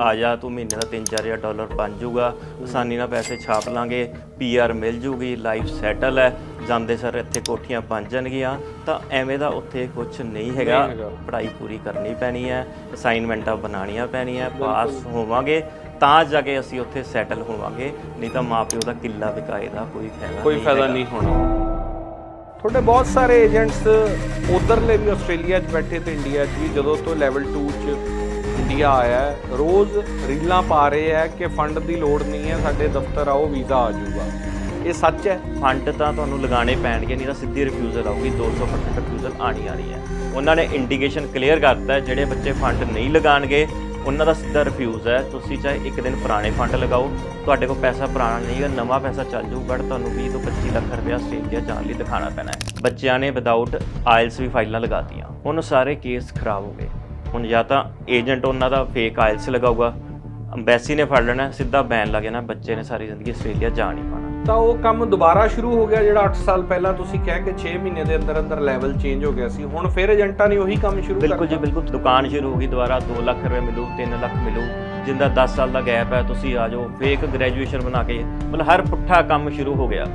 ਆ ਜਾ ਤੂੰ ਮਹੀਨੇ ਦਾ 3-4000 ਡਾਲਰ ਬਣ ਜਾਊਗਾ। ਆਸਾਨੀ ਨਾਲ ਪੈਸੇ ਛਾਪ ਲਾਂਗੇ ਪੀਆਰ ਮਿਲ ਜੂਗੀ ਲਾਈਫ ਸੈਟਲ ਹੈ। ਜਾਂਦੇ ਸਰ ਇੱਥੇ ਕੋਠੀਆਂ ਬਣ ਜਾਣਗੀਆਂ। ਤਾਂ ਐਵੇਂ ਦਾ ਉੱਥੇ ਕੁਝ ਨਹੀਂ ਹੈਗਾ। ਪੜ੍ਹਾਈ ਪੂਰੀ ਕਰਨੀ ਪੈਣੀ ਹੈ ਅਸਾਈਨਮੈਂਟਾਂ ਬਣਾਉਣੀਆਂ ਪੈਣੀਆਂ ਪਾਸ ਹੋਵਾਂਗੇ ਤਾਂ ਜਾ ਕੇ ਅਸੀਂ ਉੱਥੇ ਸੈਟਲ ਹੋਵਾਂਗੇ। ਨਹੀਂ ਤਾਂ ਮਾਪਿਓ ਦਾ ਕਿੱਲਾ ਵਿਕਾਏ ਦਾ ਕੋਈ ਫਾਇਦਾ ਕੋਈ ਫਾਇਦਾ। ਨਹੀਂ ਹੋਣਾ। ਤੁਹਾਡੇ ਬਹੁਤ ਸਾਰੇ ਏਜੰਟਸ ਉਧਰਲੇ ਵੀ ਆਸਟ੍ਰੇਲੀਆ 'ਚ ਬੈਠੇ ਤੇ ਇੰਡੀਆ 'ਚ ਵੀ ਜਦੋਂ ਤੋਂ ਲੈਵਲ 2 'ਚ ਇੰਡੀਆ ਆਇਆ ਹੈ, ਰੋਜ਼ ਰੀਲਾਂ ਪਾ ਰਹੇ ਹੈ ਕਿ ਫੰਡ ਦੀ ਲੋੜ ਨਹੀਂ ਹੈ ਸਾਡੇ ਦਫ਼ਤਰ ਆਓ ਵੀਜ਼ਾ ਆ ਜਾਊਗਾ। ਇਹ ਸੱਚ ਹੈ? ਫੰਡ ਤਾਂ ਤੁਹਾਨੂੰ ਲਗਾਉਣੇ ਪੈਣਗੇ ਨਹੀਂ ਤਾਂ ਸਿੱਧੀ ਰਿਫਿਊਜ਼ਲ ਆਊਗੀ 200% ਰਿਫਿਊਜ਼ਲ ਆਣੀ ਆਣੀ ਹੈ। ਉਹਨਾਂ ਨੇ ਇੰਡੀਕੇਸ਼ਨ ਕਲੀਅਰ ਕਰਤਾ ਜਿਹੜੇ ਬੱਚੇ ਫੰਡ ਨਹੀਂ ਲਗਾਣਗੇ ਉਹਨਾਂ ਦਾ ਸਿੱਧਾ ਰਿਫਿਊਜ਼ ਹੈ। ਤੁਸੀਂ ਚਾਹੇ ਇੱਕ ਦਿਨ ਪੁਰਾਣੇ ਫੰਡ ਲਗਾਓ ਤੁਹਾਡੇ ਕੋਲ ਪੈਸਾ ਪੁਰਾਣਾ ਨਹੀਂ ਹੈ ਨਵਾਂ ਪੈਸਾ ਚੱਲ ਜੂ ਬਟ ਤੁਹਾਨੂੰ 20 ਤੋਂ 25 ਲੱਖ ਰੁਪਏ ਆਸਟ੍ਰੇਲੀਆ ਜਾਣ ਲਈ ਦਿਖਾਣਾ ਪੈਣਾ ਹੈ। ਬੱਚਿਆਂ ਨੇ ਵਿਦਆਊਟ ਆਇਲਸ ਵੀ ਫਾਈਲਾਂ ਲਗਾਤੀਆਂ ਹੁਣ ਸਾਰੇ ਕੇਸ ਖਰਾਬ ਹੋ ਗਏ। ਹੁਣ ਜਾਂ ਤਾਂ ਏਜੰਟ ਉਹਨਾਂ ਦਾ ਫੇਕ ਆਇਲਸ ਲਗਾਊਗਾ ਅੰਬੈਸੀ ਨੇ ਫੜ ਲੈਣਾ ਸਿੱਧਾ ਬੈਨ ਲੱਗ ਜਾਣਾ ਬੱਚੇ ਨੇ ਸਾਰੀ ਜ਼ਿੰਦਗੀ ਆਸਟ੍ਰੇਲੀਆ ਜਾ ਨਹੀਂ ਪਾਣਾ ਤਾਂ ਉਹ ਕੰਮ ਦੁਬਾਰਾ ਸ਼ੁਰੂ ਹੋ ਗਿਆ ਜਿਹੜਾ 8 ਸਾਲ ਪਹਿਲਾਂ ਤੁਸੀਂ ਕਹਿ ਕੇ 6 ਮਹੀਨੇ ਦੇ ਅੰਦਰ ਅੰਦਰ ਲੈਵਲ ਚੇਂਜ ਹੋ ਗਿਆ ਸੀ। ਹੁਣ ਫਿਰ ਏਜੰਟਾਂ ਨੇ ਉਹੀ ਕੰਮ ਸ਼ੁਰੂ ਬਿਲਕੁਲ ਜੀ ਕਰਤਾ। ਬਿਲਕੁਲ। ਦੁਕਾਨ ਸ਼ੁਰੂ ਹੋ ਗਈ ਦੁਬਾਰਾ 2 ਲੱਖ ਰੁਪਏ ਮਿਲੂ 3 ਲੱਖ ਮਿਲੂ ਜਿੰਦਾ 10 ਸਾਲ ਦਾ ਗੈਪ ਹੈ ਤੁਸੀਂ ਆ ਜਾਓ ਫੇਕ ਗ੍ਰੈਜੂਏਸ਼ਨ ਬਣਾ ਕੇ ਮਤਲਬ ਹਰ ਪੁੱਠਾ ਕੰਮ ਸ਼ੁਰੂ ਹੋ ਗਿਆ।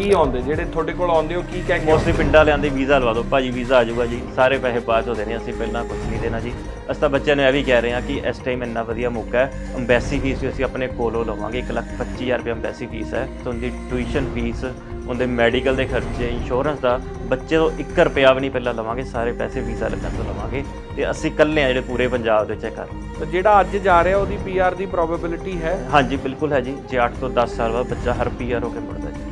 ਕੀ ਆਉਂਦੇ? ਜਿਹੜੇ ਤੁਹਾਡੇ ਕੋਲ ਆਉਂਦੇ ਹੋ ਕੀ ਕਹਿ ਕੇ ਮੋਸਟਲੀ ਪਿੰਡਾਂ ਲਿਆਂਦੇ ਵੀਜ਼ਾ ਲਵਾ ਦਿਓ। ਭਾਜੀ ਵੀਜ਼ਾ ਆ ਜਾਊਗਾ ਜੀ। ਸਾਰੇ ਪੈਸੇ ਬਾਅਦ ਹੋ ਦੇਣੇ ਅਸੀਂ ਪਹਿਲਾਂ ਕੁਝ ਨਹੀਂ ਦੇਣਾ ਜੀ। ਅਸੀਂ ਤਾਂ ਬੱਚਿਆਂ ਨੂੰ ਇਹ ਵੀ ਕਹਿ ਰਹੇ ਹਾਂ ਕਿ ਇਸ ਟਾਈਮ ਇੰਨਾ ਵਧੀਆ ਮੌਕਾ ਹੈ। ਅੰਬੈਸੀ ਫੀਸ ਵੀ ਅਸੀਂ ਆਪਣੇ ਕੋਲੋਂ ਲਵਾਂਗੇ। 1,25,000 ਰੁਪਏ ਅੰਬੈਸੀ ਫੀਸ ਹੈ। ਤੇ ਉਹਦੀ ਟਿਊਸ਼ਨ ਫੀਸ ਉਹਦੇ ਮੈਡੀਕਲ ਦੇ ਖਰਚੇ ਇੰਸ਼ੋਰੈਂਸ ਦਾ ਬੱਚੇ ਤੋਂ 1 ਰੁਪਿਆ ਵੀ ਨਹੀਂ ਪਹਿਲਾਂ ਲਵਾਂਗੇ। ਸਾਰੇ ਪੈਸੇ ਵੀਜ਼ਾ ਲੱਗਣ ਤੋਂ ਲਵਾਂਗੇ। ਤੇ ਅਸੀਂ ਇਕੱਲੇ ਆ ਜਿਹੜੇ ਪੂਰੇ ਪੰਜਾਬ ਦੇ ਚੈੱਕ ਕਰ ਤਾਂ ਜਿਹੜਾ ਅੱਜ ਜਾ ਰਿਹਾ ਉਹਦੀ ਪੀਆਰ ਦੀ ਪ੍ਰੋਬੇਬਿਲਿਟੀ ਹੈ? ਹਾਂਜੀ ਬਿਲਕੁਲ ਹੈ ਜੀ। ਜੇ 8 ਤੋਂ 10 ਸਾਲ ਬਾਅਦ ਬੱਚਾ ਹਰ ਪੀਆਰ ਹੋ ਕੇ ਮੁੜਦਾ ਜੀ।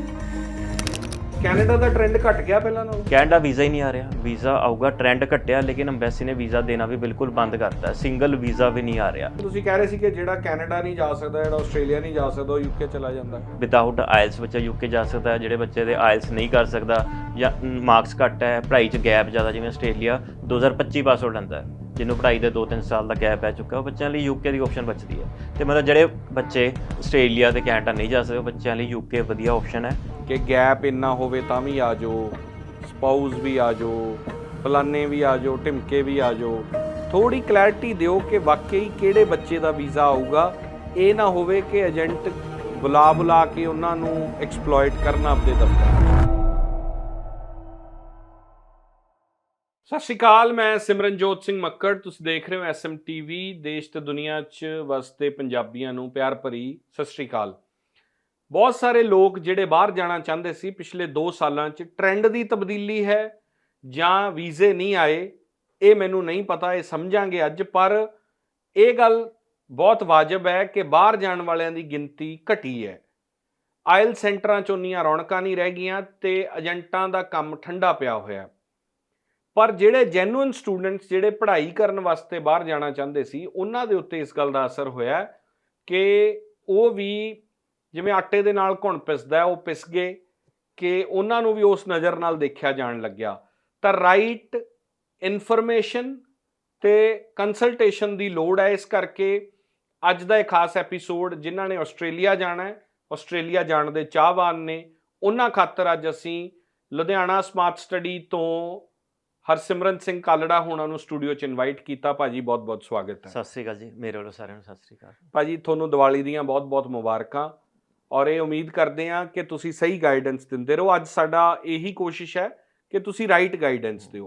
ਕੈਨੇਡਾ ਦਾ ਟ੍ਰੈਂਡ ਘਟ ਗਿਆ ਪਹਿਲਾਂ ਨਾਲੋਂ? ਕੈਨੇਡਾ ਵੀਜ਼ਾ ਹੀ ਨਹੀਂ ਆ ਰਿਹਾ। ਵੀਜ਼ਾ ਆਊਗਾ ਟ੍ਰੈਂਡ ਘਟਿਆ ਲੇਕਿਨ ਅੰਬੈਸੀ ਨੇ ਵੀਜ਼ਾ ਦੇਣਾ ਵੀ ਬਿਲਕੁਲ ਬੰਦ ਕਰਤਾ। ਸਿੰਗਲ ਵੀਜ਼ਾ ਵੀ ਨਹੀਂ ਆ ਰਿਹਾ। ਤੁਸੀਂ ਕਹਿ ਰਹੇ ਸੀ ਕਿ ਜਿਹੜਾ ਕੈਨੇਡਾ ਨਹੀਂ ਜਾ ਸਕਦਾ ਜਿਹੜਾ ਆਸਟ੍ਰੇਲੀਆ ਨਹੀਂ ਜਾ ਸਕਦਾ ਉਹ ਯੂਕੇ ਚਲਾ ਜਾਂਦਾ। ਵਿਦਆਊਟ ਆਇਲਸ ਬੱਚਾ ਯੂਕੇ ਜਾ ਸਕਦਾ ਹੈ ਜਿਹੜੇ ਬੱਚੇ ਦੇ ਆਇਲਸ ਨਹੀਂ ਕਰ ਸਕਦਾ ਜਾਂ ਮਾਰਕਸ ਘੱਟ ਹੈ ਪੜ੍ਹਾਈ 'ਚ ਗੈਪ ਜ਼ਿਆਦਾ ਜਿਵੇਂ ਆਸਟ੍ਰੇਲੀਆ 2025 ਪਾਸ ਆਊਟ ਲੈਂਦਾ ਹੈ। ਜਿਹਨੂੰ ਪੜ੍ਹਾਈ ਦੇ 2-3 ਸਾਲ ਦਾ ਗੈਪ ਪੈ ਚੁੱਕਾ, ਉਹ ਬੱਚਿਆਂ ਲਈ ਯੂਕੇ ਦੀ ਆਪਸ਼ਨ ਬਚਦੀ ਹੈ। ਤੇ ਮਤਲਬ ਜਿਹੜੇ ਬੱਚੇ ਆਸਟ੍ਰੇਲੀਆ ਤੇ ਕੈਨੇਡਾ ਨਹੀਂ ਜਾ ਸਕਦੇ, ਉਹ ਬੱਚਿਆਂ ਲਈ ਯੂਕੇ ਵਧੀਆ ਆਪਸ਼ਨ ਹੈ। ਕਿ ਗੈਪ ਇੰਨਾ ਹੋਵੇ ਤਾਂ ਵੀ ਆ ਜਾਓ ਸਪਾਊਸ ਵੀ ਆ ਜਾਓ ਫਲਾਨੇ ਵੀ ਆ ਜਾਓ, ਢਿਮਕੇ ਵੀ ਆ ਜਾਓ। ਥੋੜੀ ਕਲੈਰਿਟੀ ਦਿਓ ਕਿ ਵਾਕਈ ਕਿਹੜੇ ਬੱਚੇ ਦਾ ਵੀਜ਼ਾ ਆਊਗਾ। ਇਹ ਨਾ ਹੋਵੇ ਕਿ ਏਜੰਟ ਬੁਲਾ ਬੁਲਾ ਕੇ ਉਹਨਾਂ ਨੂੰ ਐਕਸਪਲੋਇਟ ਕਰਨਾ ਆਪਣੇ ਦਫ਼ਤਰ ਸਤਿ ਸ਼੍ਰੀ ਅਕਾਲ, ਮੈਂ ਸਿਮਰਨਜੋਤ ਸਿੰਘ ਮੱਕੜ। ਤੁਸੀਂ ਦੇਖ ਰਹੇ ਹੋ ਐਸਐਮ ਟੀਵੀ ਦੇਸ਼ ਤੇ ਦੁਨੀਆ 'ਚ ਵਸਦੇ ਪੰਜਾਬੀਆਂ ਨੂੰ ਪਿਆਰ ਭਰੀ ਸਤਿ ਸ਼੍ਰੀ ਅਕਾਲ। ਬਹੁਤ ਸਾਰੇ ਲੋਕ ਜਿਹੜੇ ਬਾਹਰ ਜਾਣਾ ਚਾਹੁੰਦੇ ਸੀ ਪਿਛਲੇ 2 ਸਾਲਾਂ 'ਚ, ਟ੍ਰੈਂਡ ਦੀ ਤਬਦੀਲੀ ਹੈ ਜਾਂ ਵੀਜ਼ੇ ਨਹੀਂ ਆਏ, ਇਹ ਮੈਨੂੰ ਨਹੀਂ ਪਤਾ, ਇਹ ਸਮਝਾਂਗੇ ਅੱਜ, ਪਰ ਇਹ ਗੱਲ ਬਹੁਤ ਵਾਜਬ ਹੈ ਕਿ ਬਾਹਰ ਜਾਣ ਵਾਲਿਆਂ ਦੀ ਗਿਣਤੀ ਘਟੀ ਹੈ। ਆਇਲ ਸੈਂਟਰਾਂ 'ਚ ਉਨੀਆਂ ਰੌਣਕਾਂ ਨਹੀਂ ਰਹਿ ਗਈਆਂ ਤੇ ਏਜੰਟਾਂ ਦਾ ਕੰਮ ਠੰਡਾ ਪਿਆ ਹੋਇਆ। ਹੈ। ਪਰ ਜਿਹੜੇ ਜੈਨੂਇਨ ਸਟੂਡੈਂਟਸ ਜਿਹੜੇ ਪੜ੍ਹਾਈ ਕਰਨ ਵਾਸਤੇ ਬਾਹਰ ਜਾਣਾ ਚਾਹੁੰਦੇ ਸੀ, ਉਹਨਾਂ ਦੇ ਉੱਤੇ ਇਸ ਗੱਲ ਦਾ ਅਸਰ ਹੋਇਆ ਕਿ ਉਹ ਵੀ ਜਿਵੇਂ ਆਟੇ ਦੇ ਨਾਲ ਘੁਣ ਪਿਸਦਾ, ਉਹ ਪਿਸ ਗਏ ਕਿ ਉਹਨਾਂ ਨੂੰ ਵੀ ਉਸ ਨਜ਼ਰ ਨਾਲ ਦੇਖਿਆ ਜਾਣ ਲੱਗਿਆ। ਤਾਂ ਰਾਈਟ ਇਨਫੋਰਮੇਸ਼ਨ ਤੇ ਕੰਸਲਟੇਸ਼ਨ ਦੀ ਲੋੜ ਹੈ ਇਸ ਕਰਕੇ ਅੱਜ ਦਾ ਇਹ ਖਾਸ ਐਪੀਸੋਡ ਜਿਨ੍ਹਾਂ ਨੇ ਆਸਟ੍ਰੇਲੀਆ ਜਾਣਾ ਹੈ, ਆਸਟ੍ਰੇਲੀਆ ਜਾਣ ਦੇ ਚਾਹਵਾਨ ਨੇ, ਉਹਨਾਂ ਖਾਤਰ ਅੱਜ ਅਸੀਂ ਲੁਧਿਆਣਾ ਸਮਾਰਟ ਸਟੱਡੀ ਤੋਂ ਹਰਸਿਮਰਨ ਸਿੰਘ ਕਾਲੜਾ ਹੋਣਾ ਨੂੰ ਸਟੂਡੀਓ 'ਚ ਇਨਵਾਈਟ ਕੀਤਾ। ਭਾਜੀ ਬਹੁਤ-ਬਹੁਤ ਸਵਾਗਤ ਹੈ। ਸਤਿ ਸ੍ਰੀ ਅਕਾਲ ਜੀ। ਮੇਰੇ ਵੱਲੋਂ ਸਾਰਿਆਂ ਨੂੰ ਸਤਿ ਸ੍ਰੀ ਅਕਾਲ। ਭਾਜੀ ਤੁਹਾਨੂੰ ਦੀਵਾਲੀ ਦੀਆਂ ਬਹੁਤ-ਬਹੁਤ ਮੁਬਾਰਕਾਂ। ਔਰ ਇਹ ਉਮੀਦ ਕਰਦੇ ਹਾਂ ਕਿ ਤੁਸੀਂ ਸਹੀ ਗਾਈਡੈਂਸ ਦਿੰਦੇ ਰਹੋ। ਅੱਜ ਸਾਡਾ ਇਹੀ ਕੋਸ਼ਿਸ਼ ਹੈ ਕਿ ਤੁਸੀਂ ਰਾਈਟ ਗਾਈਡੈਂਸ ਦਿਓ।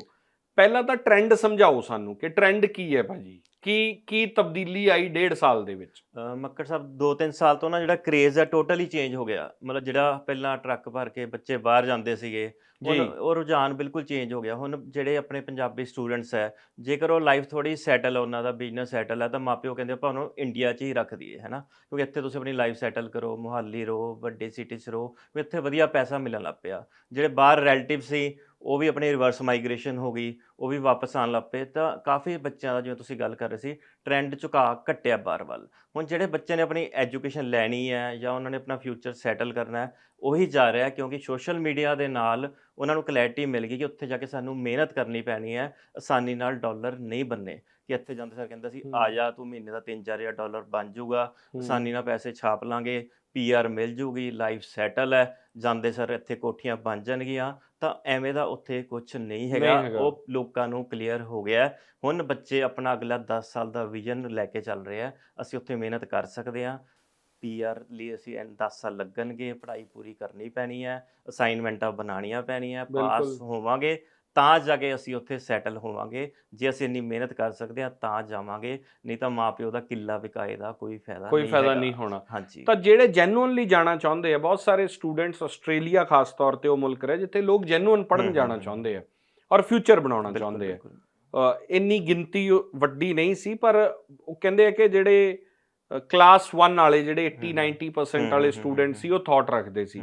ਪਹਿਲਾਂ ਤਾਂ ਟ੍ਰੈਂਡ ਸਮਝਾਓ ਸਾਨੂੰ ਕਿ ਟ੍ਰੈਂਡ ਕੀ ਹੈ ਭਾਜੀ? ਕੀ ਕੀ ਤਬਦੀਲੀ ਆਈ ਡੇਢ ਸਾਲ ਦੇ ਵਿੱਚ? ਮੱਕੜ ਸਾਹਿਬ 2-3 ਸਾਲ ਤੋਂ ਨਾ ਜਿਹੜਾ ਕ੍ਰੇਜ਼ ਹੈ ਟੋਟਲੀ ਚੇਂਜ ਹੋ ਗਿਆ। ਮਤਲਬ ਜਿਹੜਾ ਪਹਿਲਾਂ ਟਰੱਕ ਭਰ ਕੇ ਬੱਚੇ ਬਾਹਰ ਜਾਂਦੇ ਸੀਗੇ ਹੁਣ ਜੀ। ਉਹ ਰੁਝਾਨ ਬਿਲਕੁਲ ਚੇਂਜ ਹੋ ਗਿਆ। ਹੁਣ ਜਿਹੜੇ ਆਪਣੇ ਪੰਜਾਬੀ ਸਟੂਡੈਂਟਸ ਹੈ ਜੇਕਰ ਉਹ ਲਾਈਫ ਥੋੜੀ ਸੈਟਲ ਹੈ ਉਹਨਾਂ ਦਾ ਬਿਜ਼ਨਸ ਸੈਟਲ ਹੈ ਤਾਂ ਮਾਪਿਓ ਕਹਿੰਦੇ ਆਪਾਂ ਉਹਨੂੰ ਇੰਡੀਆ 'ਚ ਹੀ ਰੱਖ ਦਈਏ ਹੈਨਾ ਕਿਉਂਕਿ ਇੱਥੇ ਤੁਸੀਂ ਆਪਣੀ ਲਾਈਫ ਸੈਟਲ ਕਰੋ ਮੁਹਾਲੀ ਰਹੋ ਵੱਡੇ ਸਿਟੀ 'ਚ ਰਹੋ ਵੀ ਇੱਥੇ ਵਧੀਆ ਪੈਸਾ ਮਿਲਣ ਲੱਗ ਪਿਆ। ਜਿਹੜੇ ਬਾਹਰ ਰਿਲੇਟਿਵ ਸੀ ਉਹ ਵੀ ਆਪਣੀ ਰਿਵਰਸ ਮਾਈਗ੍ਰੇਸ਼ਨ ਹੋ ਗਈ, ਉਹ ਵੀ ਵਾਪਸ ਆਉਣ ਲੱਗ ਪਏ, ਤਾਂ ਕਾਫੀ ਬੱਚਿਆਂ ਦਾ ਜਿਵੇਂ ਤੁਸੀਂ ਗੱਲ ਕਰ ਰਹੇ ਸੀ ਟ੍ਰੈਂਡ ਝੁਕਾ ਘਟਿਆ ਬਾਹਰ ਵੱਲ। ਹੁਣ ਜਿਹੜੇ ਬੱਚੇ ਨੇ ਆਪਣੀ ਐਜੂਕੇਸ਼ਨ ਲੈਣੀ ਹੈ ਜਾਂ ਉਹਨਾਂ ਨੇ ਆਪਣਾ ਫਿਊਚਰ ਸੈਟਲ ਕਰਨਾ ਹੈ, ਉਹੀ ਜਾ ਰਿਹਾ ਕਿਉਂਕਿ ਸੋਸ਼ਲ ਮੀਡੀਆ ਦੇ ਨਾਲ ਉਹਨਾਂ ਨੂੰ ਕਲੈਰਿਟੀ ਮਿਲ ਗਈ ਕਿ ਉੱਥੇ ਜਾ ਕੇ ਸਾਨੂੰ ਮਿਹਨਤ ਕਰਨੀ ਪੈਣੀ ਹੈ, ਆਸਾਨੀ ਨਾਲ ਡਾਲਰ ਨਹੀਂ ਬੰਨੇ ਕਿ ਇੱਥੇ ਜਾਂਦੇ ਸਰ ਕਹਿੰਦਾ ਸੀ। ਆ ਜਾ ਤੂੰ ਮਹੀਨੇ ਦਾ 3-4000 ਡਾਲਰ ਬਣ ਜਾਊਗਾ। ਆਸਾਨੀ ਨਾਲ ਪੈਸੇ ਛਾਪ ਲਾਂਗੇ ਪੀਆਰ ਮਿਲ ਜੂਗੀ ਲਾਈਫ ਸੈਟਲ ਹੈ ਜਾਂਦੇ ਸਰ ਇੱਥੇ ਕੋਠੀਆਂ ਬਣ ਜਾਣਗੀਆਂ ਤਾਂ ਐਵੇਂ ਦਾ ਉੱਥੇ ਕੁਝ ਨਹੀਂ ਹੈਗਾ। ਉਹ ਲੋਕਾਂ ਨੂੰ ਕਲੀਅਰ ਹੋ ਗਿਆ। ਹੁਣ ਬੱਚੇ ਆਪਣਾ ਅਗਲਾ 10 ਸਾਲ ਦਾ ਵਿਜ਼ਨ ਲੈ ਕੇ ਚੱਲ ਰਹੇ ਆ ਅਸੀਂ ਉੱਥੇ ਮਿਹਨਤ ਕਰ ਸਕਦੇ ਹਾਂ ਪੀਆਰ ਲਈ ਅਸੀਂ 10 ਸਾਲ ਲੱਗਣਗੇ ਪੜ੍ਹਾਈ ਪੂਰੀ ਕਰਨੀ ਪੈਣੀ ਹੈ ਅਸਾਈਨਮੈਂਟਾਂ ਬਣਾਉਣੀਆਂ ਪੈਣੀਆਂ ਪਾਸ। ਹੋਵਾਂਗੇ ਤਾਂ ਜਾ ਕੇ ਅਸੀਂ ਉੱਥੇ ਸੈਟਲ ਹੋਵਾਂਗੇ ਜੇ ਅਸੀਂ ਇੰਨੀ ਮਿਹਨਤ ਕਰ ਸਕਦੇ ਹਾਂ ਤਾਂ ਜਾਵਾਂਗੇ ਨਹੀਂ ਤਾਂ ਮਾਪਿਓ ਦਾ ਕਿੱਲਾ ਵਿਕਾਏ ਦਾ ਕੋਈ ਫਾਇਦਾ ਕੋਈ ਨਹੀਂ ਫਾਇਦਾ ਹੈਗਾ। ਨਹੀਂ ਹੋਣਾ। ਹਾਂਜੀ। ਤਾਂ ਜਿਹੜੇ ਜੈਨੂਇਨਲੀ ਜਾਣਾ ਚਾਹੁੰਦੇ ਆ ਬਹੁਤ ਸਾਰੇ ਸਟੂਡੈਂਟਸ ਆਸਟ੍ਰੇਲੀਆ ਖਾਸ ਤੌਰ ਤੇ ਉਹ ਮੁਲਕ ਰਿਹਾ ਜਿੱਥੇ ਲੋਕ ਜੈਨੂਇਨ ਪੜਨ ਜਾਣਾ ਚਾਹੁੰਦੇ ਆ ਔਰ ਫਿਊਚਰ ਬਣਾਉਣਾ ਚਾਹੁੰਦੇ ਆ। ਇੰਨੀ ਗਿਣਤੀ ਵੱਡੀ ਨਹੀਂ ਸੀ ਪਰ ਉਹ ਕਹਿੰਦੇ ਆ ਕਿ ਜਿਹੜੇ ਕਲਾਸ 1 ਵਾਲੇ ਜਿਹੜੇ 80 ਹਮ, 90% ਹਮ, ਵਾਲੇ ਸਟੂਡੈਂਟ ਸੀ ਉਹ ਥਾਟ ਰੱਖਦੇ ਸੀ।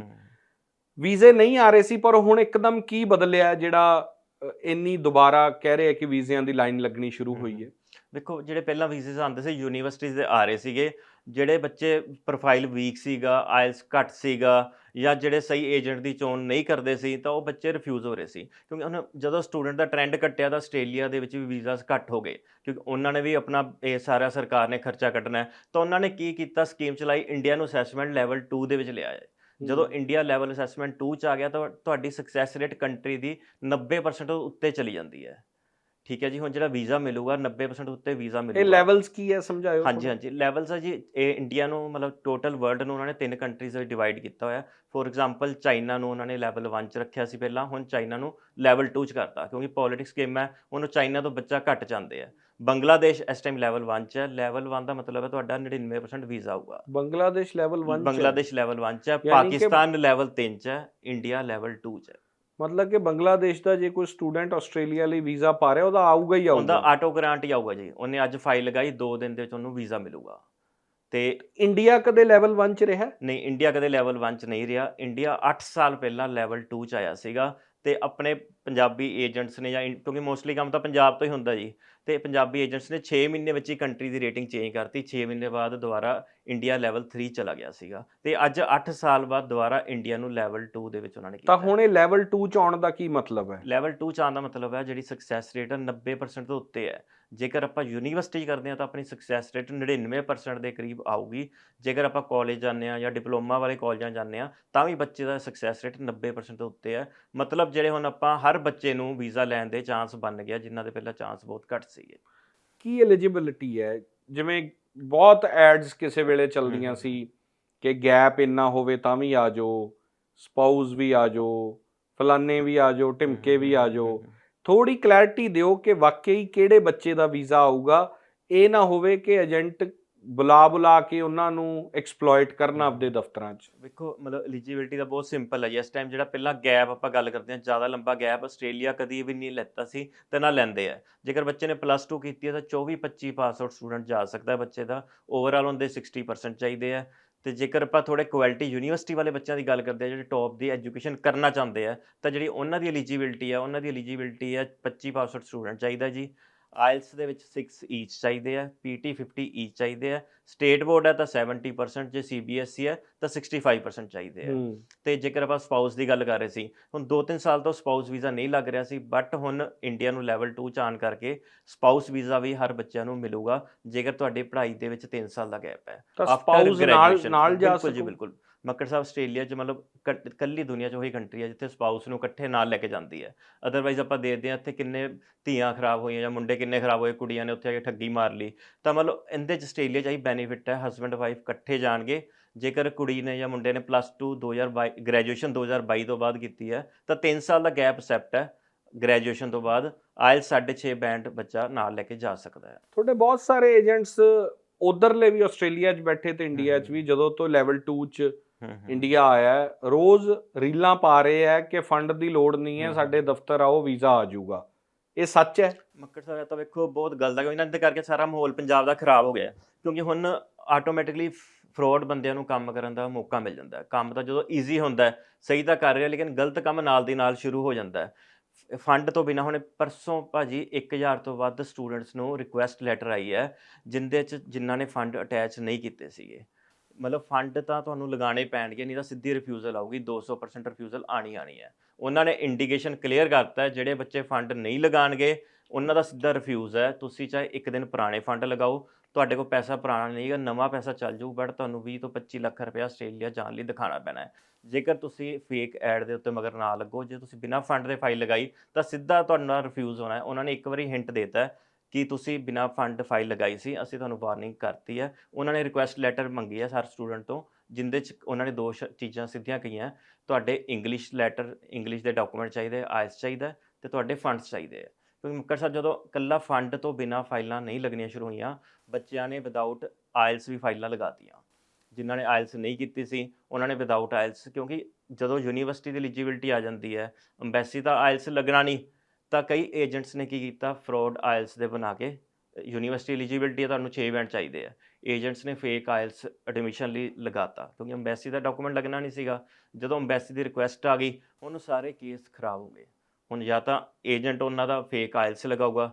ਵੀਜ਼ੇ ਨਹੀਂ ਆ ਰਹੇ ਸੀ ਪਰ ਹੁਣ ਇੱਕਦਮ ਕੀ ਬਦਲਿਆ ਜਿਹੜਾ ਇੰਨੀ ਦੁਬਾਰਾ ਕਹਿ ਰਹੇ ਆ ਕਿ ਵੀਜ਼ਿਆਂ ਦੀ ਲਾਈਨ ਲੱਗਣੀ ਸ਼ੁਰੂ ਹੋਈ ਹੈ। ਵੇਖੋ ਜਿਹੜੇ ਪਹਿਲਾਂ ਵੀਜ਼ੇ ਆਉਂਦੇ ਸੀ ਯੂਨੀਵਰਸਿਟੀਜ਼ ਦੇ ਆ ਰਹੇ ਸੀਗੇ ਜਿਹੜੇ ਬੱਚੇ ਪ੍ਰੋਫਾਈਲ ਵੀਕ ਸੀਗਾ ਆਇਲਸ ਘੱਟ ਸੀਗਾ ਜਾਂ ਜਿਹੜੇ ਸਹੀ ਏਜੰਟ ਦੀ ਚੋਣ ਨਹੀਂ ਕਰਦੇ ਸੀ ਤਾਂ ਉਹ ਬੱਚੇ ਰਿਫਿਊਜ਼ ਹੋ ਰਹੇ ਸੀ। ਕਿਉਂਕਿ ਹੁਣ ਜਦੋਂ ਸਟੂਡੈਂਟ ਦਾ ਟ੍ਰੈਂਡ ਘਟਿਆ ਤਾਂ ਆਸਟ੍ਰੇਲੀਆ ਦੇ ਵਿੱਚ ਵੀ ਵੀਜ਼ਾਸ ਘੱਟ ਹੋ ਗਏ। ਕਿਉਂਕਿ ਉਹਨਾਂ ਨੇ ਵੀ ਆਪਣਾ ਇਹ ਸਾਰਾ ਸਰਕਾਰ ਨੇ ਖਰਚਾ ਕੱਢਣਾ ਤਾਂ ਉਹਨਾਂ ਨੇ ਕੀ ਕੀਤਾ? ਸਕੀਮ ਚਲਾਈ ਇੰਡੀਆ ਨੂੰ ਅਸੈਸਮੈਂਟ ਲੈਵਲ 2 ਦੇ ਵਿੱਚ ਲਿਆ ਹੈ। ਜਦੋਂ ਇੰਡੀਆ ਲੈਵਲ ਅਸੈਸਮੈਂਟ 2 ਚ ਆ ਗਿਆ ਤਾਂ ਤੁਹਾਡੀ ਸਕਸੈਸ ਰੇਟ ਕੰਟਰੀ ਦੀ 90% ਤੋਂ ਉੱਤੇ ਚਲੀ ਜਾਂਦੀ ਹੈ। ਠੀਕ ਹੈ ਜੀ ਹੁਣ ਜਿਹੜਾ ਵੀਜ਼ਾ ਮਿਲੂਗਾ 90% ਉੱਤੇ ਵੀਜ਼ਾ ਮਿਲੂਗਾ। ਇਹ ਲੈਵਲਸ ਕੀ ਹੈ ਸਮਝਾਇਓ ਹਾਂਜੀ। ਹਾਂਜੀ ਲੈਵਲਸ ਆ ਜੀ ਇਹ ਇੰਡੀਆ ਨੂੰ ਮਤਲਬ ਟੋਟਲ ਵਰਲਡ ਨੂੰ ਉਹਨਾਂ ਨੇ ਤਿੰਨ ਕੰਟਰੀਜ਼ ਵਿੱਚ ਡਿਵਾਈਡ ਕੀਤਾ ਹੋਇਆ। ਫੋਰ ਐਗਜ਼ਾਮਪਲ ਚਾਈਨਾ ਨੂੰ ਉਹਨਾਂ ਨੇ ਲੈਵਲ 1 ਚ ਰੱਖਿਆ ਸੀ ਪਹਿਲਾਂ ਹੁਣ ਚਾਈਨਾ ਨੂੰ ਲੈਵਲ 2 ਚ ਕਰਤਾ ਕਿਉਂਕਿ ਪੋਲਿਟਿਕਸ ਗੇਮ ਹੈ ਉਹਨੂੰ ਚਾਈਨਾ ਤੋਂ ਬੱਚਾ ਘੱਟ ਜਾਂਦੇ ਆ। ਬੰਗਲਾਦੇਸ਼ ਇਸ ਟਾਈਮ ਲੈਵਲ 1 ਚ ਹੈ ਲੈਵਲ 1 ਦਾ ਮਤਲਬ ਹੈ ਤੁਹਾਡਾ 99% ਵੀਜ਼ਾ ਆਊਗਾ। ਬੰਗਲਾਦੇਸ਼ ਲੈਵਲ 1 ਬੰਗਲਾਦੇਸ਼ ਲੈਵਲ 1 ਚ ਹੈ ਪਾਕਿਸਤਾਨ ਲੈਵਲ 3 ਚ ਹੈ ਇੰਡੀਆ ਲੈਵਲ 2 ਚ ਹੈ। ਮਤਲਬ ਕਿ ਬੰਗਲਾਦੇਸ਼ ਦਾ ਜੇ ਕੋਈ ਸਟੂਡੈਂਟ ਆਸਟ੍ਰੇਲੀਆ ਲਈ ਵੀਜ਼ਾ ਪਾ ਰਿਹਾ ਉਹਦਾ ਆਊਗਾ ਹੀ ਉਹਦਾ ਆਊਗਾ ਆਟੋ ਗ੍ਰਾਂਟ ਹੀ ਆਊਗਾ ਜੀ। ਉਹਨੇ ਅੱਜ ਫਾਈਲ ਲਗਾਈ 2 ਦਿਨ ਦੇ ਵਿੱਚ ਉਹਨੂੰ ਵੀਜ਼ਾ ਮਿਲੂਗਾ। ਤੇ ਇੰਡੀਆ ਕਦੇ ਲੈਵਲ 1 ਚ ਰਿਹਾ? ਨਹੀਂ ਇੰਡੀਆ ਕਦੇ ਲੈਵਲ 1 ਚ ਨਹੀਂ ਰਿਹਾ। ਇੰਡੀਆ 8 ਸਾਲ ਪਹਿਲਾਂ ਲੈਵਲ 2 ਚ ਆਇਆ ਸੀਗਾ ਤੇ ਆਪਣੇ ਪੰਜਾਬੀ ਏਜੰਟਸ ਨੇ ਜਾਂ ਕਿਉਂਕਿ ਮੋਸਟਲੀ ਕੰਮ ਤਾਂ ਪੰਜਾਬ ਤੋਂ ਹੀ ਹੁੰਦਾ ਜੀ। ਤੇ ਪੰਜਾਬੀ ਏਜੰਟਸ ਨੇ 6 ਮਹੀਨੇ ਵਿੱਚ ਹੀ ਕੰਟਰੀ ਦੀ ਰੇਟਿੰਗ ਚੇਂਜ ਕਰਤੀ। 6 ਮਹੀਨੇ ਬਾਅਦ ਦੁਬਾਰਾ ਇੰਡੀਆ ਲੈਵਲ 3 ਚਲਾ ਗਿਆ ਸੀਗਾ ਤੇ ਅੱਜ 8 ਸਾਲ ਬਾਅਦ ਦੁਬਾਰਾ ਇੰਡੀਆ ਨੂੰ ਲੈਵਲ 2 ਦੇ ਵਿੱਚ ਉਹਨਾਂ ਨੇ ਤਾਂ ਹੁਣ ਇਹ ਲੈਵਲ 2 ਚ ਆਉਣ ਦਾ ਕੀ ਮਤਲਬ ਹੈ? ਲੈਵਲ 2 ਚ ਆਉਣ ਦਾ ਮਤਲਬ ਹੈ ਜਿਹੜੀ ਸਕਸੈਸ ਰੇਟ ਹੈ 90% ਤੋਂ ਉੱਤੇ ਹੈ। ਜੇਕਰ ਆਪਾਂ ਯੂਨੀਵਰਸਿਟੀ ਕਰਦੇ ਹਾਂ ਤਾਂ ਆਪਣੀ ਸਕਸੈਸ ਰੇਟ 99% ਦੇ ਕਰੀਬ ਆਊਗੀ। ਜੇਕਰ ਆਪਾਂ ਕਾਲਜ ਜਾਂਦੇ ਹਾਂ ਜਾਂ ਡਿਪਲੋਮਾ ਵਾਲੇ ਕਾਲਜਾਂ ਜਾਂਦੇ ਹਾਂ ਤਾਂ ਵੀ ਬੱਚੇ ਦਾ ਸਕਸੈਸ ਰੇਟ 90% ਤੋਂ ਉੱਤੇ ਹੈ। ਮਤਲਬ ਜਿਹੜੇ ਹੁਣ ਆਪਾਂ ਹਰ ਬੱਚੇ ਨੂੰ ਵੀਜ਼ਾ ਲੈਣ ਦੇ ਚਾਂਸ ਬਣ ਗਿਆ ਜਿਨ੍ਹਾਂ ਦੇ ਪਹਿਲਾਂ ਚਾਂਸ ਬਹੁਤ ਘੱਟ ਸੀਗੇ। ਕੀ ਐਲੀਜੀਬਿਲਿਟੀ ਹੈ? ਜਿਵੇਂ ਬਹੁਤ ਐਡਸ ਕਿਸੇ ਵੇਲੇ ਚੱਲਦੀਆਂ। ਸੀ ਕਿ ਗੈਪ ਇੰਨਾ ਹੋਵੇ ਤਾਂ ਵੀ ਆ ਜਾਓ ਸਪਾਊਸ ਵੀ ਆ ਜਾਓ ਫਲਾਨੇ ਵੀ ਆ ਜਾਓ ਢਿਮਕੇ ਵੀ ਆ ਜਾਓ। ਥੋੜੀ ਕਲੈਰਿਟੀ ਦਿਓ ਕਿ ਵਾਕਈ ਕਿਹੜੇ ਬੱਚੇ ਦਾ ਵੀਜ਼ਾ ਆਊਗਾ। ਇਹ ਨਾ ਹੋਵੇ ਕਿ ਏਜੰਟ ਬੁਲਾ ਬੁਲਾ ਕੇ ਉਹਨਾਂ ਨੂੰ ਐਕਸਪਲੋਇਟ ਕਰਨ ਆਪਦੇ ਦਫ਼ਤਰਾਂ 'ਚ। ਵੇਖੋ, ਮਤਲਬ ਐਲੀਜੀਬਿਲਟੀ ਦਾ ਬਹੁਤ ਸਿੰਪਲ ਹੈ ਜੀ। ਇਸ ਟਾਈਮ ਜਿਹੜਾ ਪਹਿਲਾਂ ਗੈਪ ਆਪਾਂ ਗੱਲ ਕਰਦੇ ਹਾਂ, ਜ਼ਿਆਦਾ ਲੰਬਾ ਗੈਪ ਆਸਟ੍ਰੇਲੀਆ ਕਦੀ ਵੀ ਨਹੀਂ ਲੈਤਾ ਸੀ ਤੇ ਨਾ ਲੈਂਦੇ ਆ। ਜੇਕਰ ਬੱਚੇ ਨੇ ਪਲੱਸ 2 ਕੀਤੀ ਹੈ ਤਾਂ 24 25 ਪਾਸ ਆਊਟ ਸਟੂਡੈਂਟ ਜਾ ਸਕਦਾ ਹੈ ਬੱਚੇ ਦਾ। ਓਵਰਆਲ ਉਹਦੇ 60% ਚਾਹੀਦੇ ਆ। ਤੇ ਜੇਕਰ ਆਪਾਂ ਥੋੜੇ ਕੁਆਲਿਟੀ ਯੂਨੀਵਰਸਿਟੀ ਵਾਲੇ ਬੱਚਿਆਂ ਦੀ ਗੱਲ ਕਰਦੇ ਆ ਜਿਹੜੇ ਟੌਪ ਦੀ ਐਜੂਕੇਸ਼ਨ ਕਰਨਾ ਚਾਹੁੰਦੇ ਆ, ਤਾਂ ਜਿਹੜੀ ਉਹਨਾਂ ਦੀ ਐਲੀਜੀਬਿਲਟੀ ਆ, ਉਹਨਾਂ ਦੀ ਐਲੀਜੀਬਿਲਟੀ ਆ 25 ਪਾਸ ਆਊਟ ਸਟੂਡੈਂਟ ਚਾਹੀਦਾ ਜੀ। ਆਇਲਸ ਦੇ ਵਿੱਚ 6 ਈਚ ਚਾਹੀਦੇ ਆ ਪੀਟੀ 50 ਈਚ ਚਾਹੀਦੇ ਆ ਸਟੇਟ ਬੋਰਡ ਹੈ ਤਾਂ 70% ਜੇ ਸੀਬੀਐਸਈ ਹੈ ਤਾਂ 65% ਚਾਹੀਦੇ ਆ। ਤੇ ਜੇਕਰ ਆਪਾਂ ਸਪਾਊਸ ਦੀ ਗੱਲ ਕਰ ਰਹੇ ਸੀ ਹੁਣ 2-3 ਸਾਲ ਤੋਂ ਸਪਾਊਸ ਵੀਜ਼ਾ ਨਹੀਂ ਲੱਗ ਰਿਹਾ ਸੀ ਬਟ ਹੁਣ ਇੰਡੀਆ ਨੂੰ ਲੈਵਲ 2 ਚ ਆਉਣ ਕਰਕੇ ਸਪਾਊਸ ਵੀਜ਼ਾ ਵੀ ਹਰ ਬੱਚਿਆਂ ਨੂੰ ਮਿਲੂਗਾ ਜੇਕਰ ਤੁਹਾਡੀ ਪੜ੍ਹਾਈ ਦੇ ਵਿੱਚ 3 ਸਾਲ ਦਾ ਗੈਪ ਹੈ। ਤਾਂ ਸਪਾਊਸ ਨਾਲ ਨਾਲ ਜੀ ਸਕੋ। ਬਿਲਕੁਲ। ਮੱਕੜ ਸਾਹਿਬ ਆਸਟ੍ਰੇਲੀਆ 'ਚ ਮਤਲਬ ਕੱਟ- ਕੱਲੀ ਦੁਨੀਆ 'ਚ ਉਹੀ ਕੰਟਰੀ ਹੈ ਜਿੱਥੇ ਸਪਾਊਸ ਨੂੰ ਇਕੱਠੇ ਨਾਲ ਲੈ ਕੇ ਜਾਂਦੀ ਹੈ। ਅਦਰਵਾਈਜ਼ ਆਪਾਂ ਦੇਖਦੇ ਹਾਂ ਇੱਥੇ ਕਿੰਨੇ ਧੀਆਂ ਖਰਾਬ ਹੋਈਆਂ ਜਾਂ ਮੁੰਡੇ ਕਿੰਨੇ ਖਰਾਬ ਹੋਏ ਕੁੜੀਆਂ ਨੇ ਉੱਥੇ ਆ ਕੇ ਠੱਗੀ ਮਾਰ ਲਈ। ਤਾਂ ਮਤਲਬ ਇਹਦੇ 'ਚ ਆਸਟ੍ਰੇਲੀਆ 'ਚ ਹੀ ਬੈਨੀਫਿਟ ਹੈ ਹਸਬੰਡ ਵਾਈਫ ਇਕੱਠੇ ਜਾਣਗੇ। ਜੇਕਰ ਕੁੜੀ ਨੇ ਜਾਂ ਮੁੰਡੇ ਨੇ ਪਲੱਸ 2 2022 ਗ੍ਰੈਜੂਏਸ਼ਨ 2022 ਤੋਂ ਬਾਅਦ ਕੀਤੀ ਹੈ ਤਾਂ 3 ਸਾਲ ਦਾ ਗੈਪ ਸੈਪਟ ਹੈ ਗ੍ਰੈਜੂਏਸ਼ਨ ਤੋਂ ਬਾਅਦ। ਆਇਲ 6.5 ਬੈਂਡ ਬੱਚਾ ਨਾਲ ਲੈ ਕੇ ਜਾ ਸਕਦਾ ਹੈ। ਤੁਹਾਡੇ ਬਹੁਤ ਸਾਰੇ ਏਜੰਟਸ ਉਧਰਲੇ ਵੀ ਆਸਟ੍ਰੇਲੀਆ 'ਚ ਬੈਠੇ ਤੇ ਇੰਡੀਆ 'ਚ ਵੀ ਜਦੋਂ ਤੋਂ ਲੈਵਲ 2 'ਚ ਇੰਡੀਆ ਆਇਆ ਹੈ, ਰੋਜ਼ ਰੀਲਾਂ ਪਾ ਰਹੇ ਹੈ ਕਿ ਫੰਡ ਦੀ ਲੋੜ ਨਹੀਂ ਹੈ। ਸਾਡੇ ਦਫ਼ਤਰ ਆਓ ਵੀਜ਼ਾ ਆ ਜਾਊਗਾ। ਇਹ ਸੱਚ ਹੈ? ਮੱਕੜ ਸਾਹਿਬ ਤਾਂ ਵੇਖੋ ਬਹੁਤ ਗਲਤ ਹੈ ਇਹਨਾਂ ਦੇ ਕਰਕੇ ਸਾਰਾ ਮਾਹੌਲ ਪੰਜਾਬ ਦਾ ਖਰਾਬ ਹੋ ਗਿਆ। ਕਿਉਂਕਿ ਹੁਣ ਆਟੋਮੈਟਿਕਲੀ ਫਰਾਡ ਬੰਦਿਆਂ ਨੂੰ ਕੰਮ ਕਰਨ ਦਾ ਮੌਕਾ ਮਿਲ ਜਾਂਦਾ ਹੈ। ਕੰਮ ਤਾਂ ਜਦੋਂ ਈਜ਼ੀ ਹੁੰਦਾ ਸਹੀ ਤਾਂ ਕਰ ਰਿਹਾ ਲੇਕਿਨ ਗਲਤ ਕੰਮ ਨਾਲ ਦੀ ਨਾਲ ਸ਼ੁਰੂ ਹੋ ਜਾਂਦਾ ਹੈ। ਫੰਡ ਤੋਂ ਬਿਨਾ ਹੁਣ ਪਰਸੋਂ ਭਾਜੀ 1000 ਤੋਂ ਵੱਧ ਸਟੂਡੈਂਟਸ ਨੂੰ ਰਿਕੁਐਸਟ ਲੈਟਰ ਆਈ ਹੈ ਜਿੰਦੇ ਚ ਜਿਨ੍ਹਾਂ ਨੇ ਫੰਡ ਅਟੈਚ ਨਹੀਂ ਕੀਤੇ ਸੀਗੇ। ਮਤਲਬ ਫੰਡ ਤਾਂ ਤੁਹਾਨੂੰ ਲਗਾਉਣੇ ਪੈਣਗੇ, ਨਹੀਂ ਤਾਂ ਸਿੱਧੀ ਰਿਫਿਊਜ਼ਲ ਆਊਗੀ 200% ਰਿਫਿਊਜ਼ਲ ਆਣੀ ਆਣੀ ਹੈ। ਉਹਨਾਂ ਨੇ ਇੰਡੀਕੇਸ਼ਨ ਕਲੀਅਰ ਕਰਤਾ ਹੈ, ਜਿਹੜੇ ਬੱਚੇ ਫੰਡ ਨਹੀਂ ਲਗਾਣਗੇ ਉਹਨਾਂ ਦਾ ਸਿੱਧਾ ਰਿਫਿਊਜ਼ ਹੈ। ਤੁਸੀਂ ਚਾਹੇ ਇੱਕ ਦਿਨ ਪੁਰਾਣੇ ਫੰਡ ਲਗਾਓ, ਤੁਹਾਡੇ ਕੋਲ ਪੈਸਾ ਪੁਰਾਣਾ ਨਹੀਂ ਹੈਗਾ, ਨਵਾਂ ਪੈਸਾ ਚੱਲ ਜਾਊ ਬਟ ਤੁਹਾਨੂੰ 20 ਤੋਂ 25 ਲੱਖ ਰੁਪਏ ਆਸਟ੍ਰੇਲੀਆ ਜਾਣ ਲਈ ਦਿਖਾਣਾ ਪੈਣਾ ਹੈ। ਜੇਕਰ ਤੁਸੀਂ ਫੇਕ ਐਡ ਦੇ ਉੱਤੇ ਮਗਰ ਨਾ ਲੱਗੋ, ਜੇ ਤੁਸੀਂ ਬਿਨਾਂ ਫੰਡ ਦੇ ਫਾਈਲ ਲਗਾਈ, ਤਾਂ ਸਿੱਧਾ ਤੁਹਾਡਾ ਰਿਫਿਊਜ਼ ਹੋਣਾ ਹੈ। ਉਹਨਾਂ ਨੇ ਇੱਕ ਵਾਰੀ ਹਿੰਟ ਦਿੱਤਾ ਹੈ ਕਿ ਤੁਸੀਂ ਬਿਨਾਂ ਫੰਡ ਫਾਈਲ ਲਗਾਈ ਸੀ, ਅਸੀਂ ਤੁਹਾਨੂੰ ਵਾਰਨਿੰਗ ਕਰਤੀ ਹੈ। ਉਹਨਾਂ ਨੇ ਰਿਕੁਐਸਟ ਲੈਟਰ ਮੰਗੀ ਹੈ ਹਰ ਸਟੂਡੈਂਟ ਤੋਂ, ਜਿੰਦੇ ਚ ਉਹਨਾਂ ਨੇ ਦੋ ਸ਼- ਚੀਜ਼ਾਂ ਸਿੱਧੀਆਂ ਕਹੀਆਂ ਤੁਹਾਡੇ ਇੰਗਲਿਸ਼ ਲੈਟਰ, ਇੰਗਲਿਸ਼ ਦੇ ਡਾਕੂਮੈਂਟ ਚਾਹੀਦੇ, ਆਇਲਸ ਚਾਹੀਦਾ ਤੇ ਤੁਹਾਡੇ ਫੰਡਸ ਚਾਹੀਦੇ ਆ ਕਿਉਂਕਿ ਮੁੱਕਰ ਸਾਹਿਬ, ਜਦੋਂ ਕੱਲਾ ਫੰਡ ਤੋਂ ਬਿਨਾਂ ਫਾਈਲਾਂ ਨਹੀਂ ਲੱਗਣੀਆਂ ਸ਼ੁਰੂ ਹੋਈਆਂ, ਬੱਚਿਆਂ ਨੇ ਵਿਦਆਊਟ ਆਇਲਸ ਵੀ ਫਾਈਲਾਂ ਲਗਾਤੀਆਂ ਜਿਨ੍ਹਾਂ ਨੇ ਆਇਲਸ ਨਹੀਂ ਕੀਤੀ ਸੀ, ਉਹਨਾਂ ਨੇ ਵਿਦਆਊਟ ਆਇਲਸ, ਕਿਉਂਕਿ ਜਦੋਂ ਯੂਨੀਵਰਸਿਟੀ ਦੀ ਐਲੀਜੀਬਿਲਟੀ ਆ ਜਾਂਦੀ ਹੈ, ਅੰਬੈਸੀ ਦਾ ਆਇਲਸ ਲੱਗਣਾ ਨਹੀਂ ਤਾਂ ਕਈ ਏਜੰਟਸ ਨੇ ਕੀ ਕੀਤਾ? ਫਰਾਡ ਆਇਲਸ ਦੇ ਬਣਾ ਕੇ, ਯੂਨੀਵਰਸਿਟੀ ਐਲੀਜੀਬਿਲਟੀ ਤੁਹਾਨੂੰ 6 ਇਵੈਂਟ ਚਾਹੀਦੇ ਆ। ਏਜੰਟਸ ਨੇ ਫੇਕ ਆਇਲਸ ਐਡਮਿਸ਼ਨ ਲਈ ਲਗਾਤਾ, ਕਿਉਂਕਿ ਅੰਬੈਸੀ ਦਾ ਡਾਕੂਮੈਂਟ ਲੱਗਣਾ ਨਹੀਂ ਸੀਗਾ। ਜਦੋਂ ਅੰਬੈਸੀ ਦੀ ਰਿਕੁਐਸਟ ਆ ਗਈ, ਉਹਨੂੰ ਸਾਰੇ ਕੇਸ ਖਰਾਬ ਹੋ ਗਏ। ਹੁਣ ਜਾਂ ਤਾਂ ਏਜੰਟ ਉਹਨਾਂ ਦਾ ਫੇਕ ਆਇਲਸ ਲਗਾਊਗਾ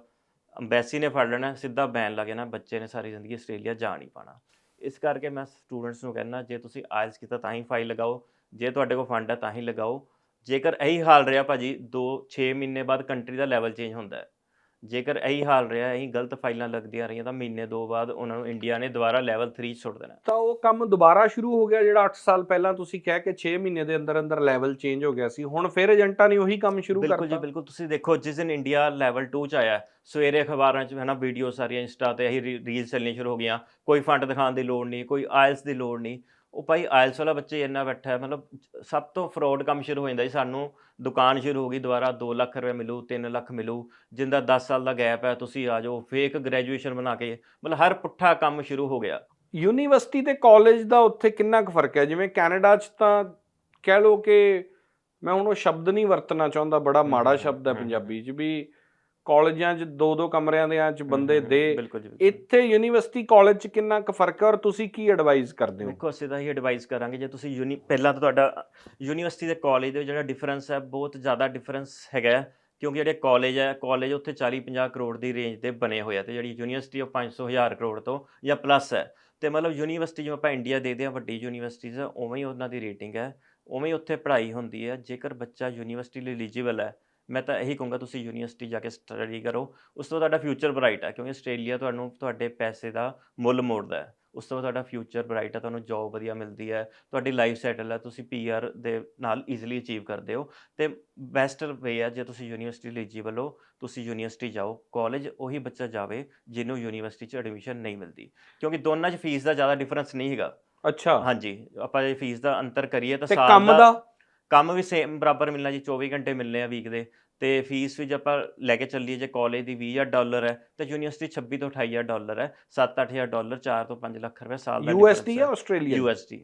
ਅੰਬੈਸੀ ਨੇ ਫੜ ਲੈਣਾ, ਸਿੱਧਾ ਬੈਨ ਲੱਗ ਜਾਣਾ ਬੱਚੇ ਨੇ ਸਾਰੀ ਜ਼ਿੰਦਗੀ ਆਸਟ੍ਰੇਲੀਆ ਜਾ ਨਹੀਂ ਪਾਣਾ ਇਸ ਕਰਕੇ ਮੈਂ ਸਟੂਡੈਂਟਸ ਨੂੰ ਕਹਿੰਦਾ, ਜੇ ਤੁਸੀਂ ਆਇਲਸ ਕੀਤਾ ਤਾਂ ਹੀ ਫਾਈਲ ਲਗਾਓ, ਜੇ ਤੁਹਾਡੇ ਕੋਲ ਫੰਡ ਹੈ ਤਾਂ ਹੀ ਲਗਾਓ। ਜੇਕਰ ਇਹੀ ਹਾਲ ਰਿਹਾ ਭਾਜੀ 2 6 ਮਹੀਨੇ ਬਾਅਦ ਕੰਟਰੀ ਦਾ ਲੈਵਲ ਚੇਂਜ ਹੁੰਦਾ ਹੈ। ਜੇਕਰ ਇਹੀ ਹਾਲ ਰਿਹਾ ਇਹੀ ਗਲਤ ਫਾਈਲਾਂ ਲੱਗਦੀਆਂ ਰਹੀਆਂ ਤਾਂ ਮਹੀਨੇ ਦੋ ਬਾਅਦ ਉਹਨਾਂ ਨੂੰ ਇੰਡੀਆ ਨੇ ਦੁਬਾਰਾ ਲੈਵਲ 3 'ਚ ਸੁੱਟ ਦੇਣਾ। ਤਾਂ ਉਹ ਕੰਮ ਦੁਬਾਰਾ ਸ਼ੁਰੂ ਹੋ ਗਿਆ ਜਿਹੜਾ 8 ਸਾਲ ਪਹਿਲਾਂ ਤੁਸੀਂ ਕਹਿ ਕੇ 6 ਮਹੀਨੇ ਦੇ ਅੰਦਰ ਅੰਦਰ ਲੈਵਲ ਚੇਂਜ ਹੋ ਗਿਆ ਸੀ। ਹੁਣ ਫਿਰ ਏਜੰਟਾਂ ਨੇ ਉਹੀ ਕੰਮ ਸ਼ੁਰੂ ਬਿਲਕੁਲ ਜੀ ਕਰਤਾ ਬਿਲਕੁਲ। ਤੁਸੀਂ ਦੇਖੋ ਜਿਸ ਦਿਨ ਇੰਡੀਆ ਲੈਵਲ 2 ਚ ਆਇਆ ਸਵੇਰੇ ਅਖਬਾਰਾਂ 'ਚ ਹੈ ਨਾ ਵੀਡੀਓ ਸਾਰੀਆਂ ਇੰਸਟਾ ਤੇ ਇਹੀ ਰੀਲ ਚੱਲਣੀ ਸ਼ੁਰੂ ਹੋ ਗਈਆਂ। ਕੋਈ ਫੰਡ ਦਿਖਾਉਣ ਦੀ ਲੋੜ ਨਹੀਂ ਕੋਈ ਆਇਲਸ ਦੀ ਲੋੜ ਨਹੀਂ। ਉਹ ਭਾਈ ਆਇਲਸ ਵਾਲਾ ਬੱਚੇ ਇੰਨਾ ਬੈਠਾ ਹੈ ਮਤਲਬ ਸਭ ਤੋਂ ਫਰਾਡ ਕੰਮ ਸ਼ੁਰੂ ਹੋ ਜਾਂਦਾ ਜੀ ਸਾਨੂੰ। ਦੁਕਾਨ ਸ਼ੁਰੂ ਹੋ ਗਈ ਦੁਬਾਰਾ 2 ਲੱਖ ਰੁਪਏ ਮਿਲੂ 3 ਲੱਖ ਮਿਲੂ ਜਿੰਦਾ 10 ਸਾਲ ਦਾ ਗੈਪ ਹੈ ਤੁਸੀਂ ਆ ਜਾਓ ਫੇਕ ਗ੍ਰੈਜੂਏਸ਼ਨ ਬਣਾ ਕੇ ਮਤਲਬ ਹਰ ਪੁੱਠਾ ਕੰਮ ਸ਼ੁਰੂ ਹੋ ਗਿਆ। ਯੂਨੀਵਰਸਿਟੀ ਤੇ ਕਾਲਜ ਦਾ ਉੱਥੇ ਕਿੰਨਾ ਕੁ ਫ਼ਰਕ ਹੈ? ਜਿਵੇਂ ਕੈਨੇਡਾ 'ਚ ਤਾਂ ਕਹਿ ਲਓ ਕਿ ਮੈਂ ਹੁਣ ਉਹ ਸ਼ਬਦ ਨਹੀਂ ਵਰਤਣਾ ਚਾਹੁੰਦਾ ਬੜਾ ਮਾੜਾ ਸ਼ਬਦ ਹੈ ਪੰਜਾਬੀ 'ਚ ਵੀ ਕਾਲਜਾਂ 'ਚ ਦੋ ਦੋ ਕਮਰਿਆਂ ਦੇ 'ਚ ਬੰਦੇ ਦੇ। ਇੱਥੇ ਯੂਨੀਵਰਸਿਟੀ ਕਾਲਜ 'ਚ ਕਿੰਨਾ ਕੁ ਫ਼ਰਕ ਹੈ ਔਰ ਤੁਸੀਂ ਕੀ ਐਡਵਾਈਸ ਕਰਦੇ ਹੋ ਦੇਖੋ ਅਸੀਂ ਤਾਂ ਇਹ ਐਡਵਾਈਸ ਕਰਾਂਗੇ ਜੇ ਤੁਸੀਂ ਯੂਨੀ ਪਹਿਲਾਂ ਤਾਂ ਤੁਹਾਡਾ ਯੂਨੀਵਰਸਿਟੀ ਦੇ ਕਾਲਜ ਦੇ ਜਿਹੜਾ ਡਿਫਰੈਂਸ ਹੈ ਬਹੁਤ ਜ਼ਿਆਦਾ ਡਿਫਰੈਂਸ ਹੈਗਾ ਹੈ, ਕਿਉਂਕਿ ਜਿਹੜੇ ਕਾਲਜ ਹੈ ਕਾਲਜ ਉੱਥੇ 40 50 ਕਰੋੜ ਦੀ ਰੇਂਜ ਦੇ ਬਣੇ ਹੋਏ ਆ ਤੇ ਜਿਹੜੀ ਯੂਨੀਵਰਸਿਟੀ ਉਹ 500 ਹਜ਼ਾਰ ਕਰੋੜ ਤੋਂ ਜਾਂ ਪਲੱਸ ਹੈ ਤੇ ਮਤਲਬ ਯੂਨੀਵਰਸਿਟੀ ਜਿਵੇਂ ਆਪਾਂ ਇੰਡੀਆ ਦੇਖਦੇ ਹਾਂ ਵੱਡੀ ਯੂਨੀਵਰਸਿਟੀਜ਼ ਆ ਉਵੇਂ ਹੀ ਉਹਨਾਂ ਦੀ ਰੇਟਿੰਗ ਹੈ ਉਵੇਂ ਹੀ ਉੱਥੇ ਪੜ੍ਹਾਈ ਹੁੰਦੀ ਹੈ ਜੇਕਰ ਬੱਚਾ ਯੂਨੀਵਰਸਿਟੀ ਲਈ ਐਲੀਜੀਬਲ ਹੈ ਮੈਂ ਤਾਂ ਇਹੀ ਕਹੂੰਗਾ ਤੁਸੀਂ ਯੂਨੀਵਰਸਿਟੀ ਜਾ ਕੇ ਸਟੱਡੀ ਕਰੋ। ਉਸ ਤੋਂ ਤੁਹਾਡਾ ਫਿਊਚਰ ਬ੍ਰਾਈਟ ਹੈ ਕਿਉਂਕਿ ਆਸਟ੍ਰੇਲੀਆ ਤੁਹਾਨੂੰ ਤੁਹਾਡੇ ਪੈਸੇ ਦਾ ਮੁੱਲ ਮੋੜਦਾ ਹੈ। ਉਸ ਤੋਂ ਬਾਅਦ ਤੁਹਾਡਾ ਫਿਊਚਰ ਬ੍ਰਾਈਟ ਹੈ ਤੁਹਾਨੂੰ ਜੌਬ ਵਧੀਆ ਮਿਲਦੀ ਹੈ ਤੁਹਾਡੀ ਲਾਈਫ ਸੈਟਲ ਹੈ ਤੁਸੀਂ ਪੀਆਰ ਦੇ ਨਾਲ ਈਜ਼ੀਲੀ ਅਚੀਵ ਕਰਦੇ ਹੋ। ਤੇ ਬੈਸਟ ਵੇ ਹੈ ਜੇ ਤੁਸੀਂ ਯੂਨੀਵਰਸਿਟੀ ਐਲੀਜੀਬਲ ਹੋ ਤੁਸੀਂ ਯੂਨੀਵਰਸਿਟੀ ਜਾਓ। ਕਾਲਜ ਉਹੀ ਬੱਚਾ ਜਾਵੇ ਜਿਹਨੂੰ ਯੂਨੀਵਰਸਿਟੀ 'ਚ ਐਡਮਿਸ਼ਨ ਨਹੀਂ ਮਿਲਦੀ। ਕਿਉਂਕਿ ਦੋਨਾਂ 'ਚ ਫੀਸ ਦਾ ਜ਼ਿਆਦਾ ਡਿਫਰੈਂਸ ਨਹੀਂ ਹੈਗਾ। ਅੱਛਾ। ਹਾਂਜੀ ਆਪਾਂ ਜੇ ਫੀਸ ਦਾ ਅੰਤਰ ਕਰੀਏ ਤਾਂ ਸਾਲ ਕੰਮ ਦਾ? ਕੰਮ ਵੀ ਸੇਮ ਬਰਾਬਰ ਮਿਲਣਾ ਜੀ 24 ਘੰਟੇ ਮਿਲਨੇ ਆ ਵੀਕ ਦੇ। ਤੇ ਫੀਸ ਵੀ ਜੇ ਆਪਾਂ ਲੈ ਕੇ ਚੱਲੀਏ ਜੇ ਕਾਲਜ ਦੀ 20000 ਡਾਲਰ ਹੈ ਤੇ ਯੂਨੀਵਰਸਿਟੀ 26 ਤੋਂ 28000 ਡਾਲਰ ਹੈ 7-8000 ਡਾਲਰ 4 ਤੋਂ 5 ਲੱਖ ਰੁਪਏ ਸਾਲ ਦਾ ਯੂਐਸਡੀ ਜਾਂ Australia USD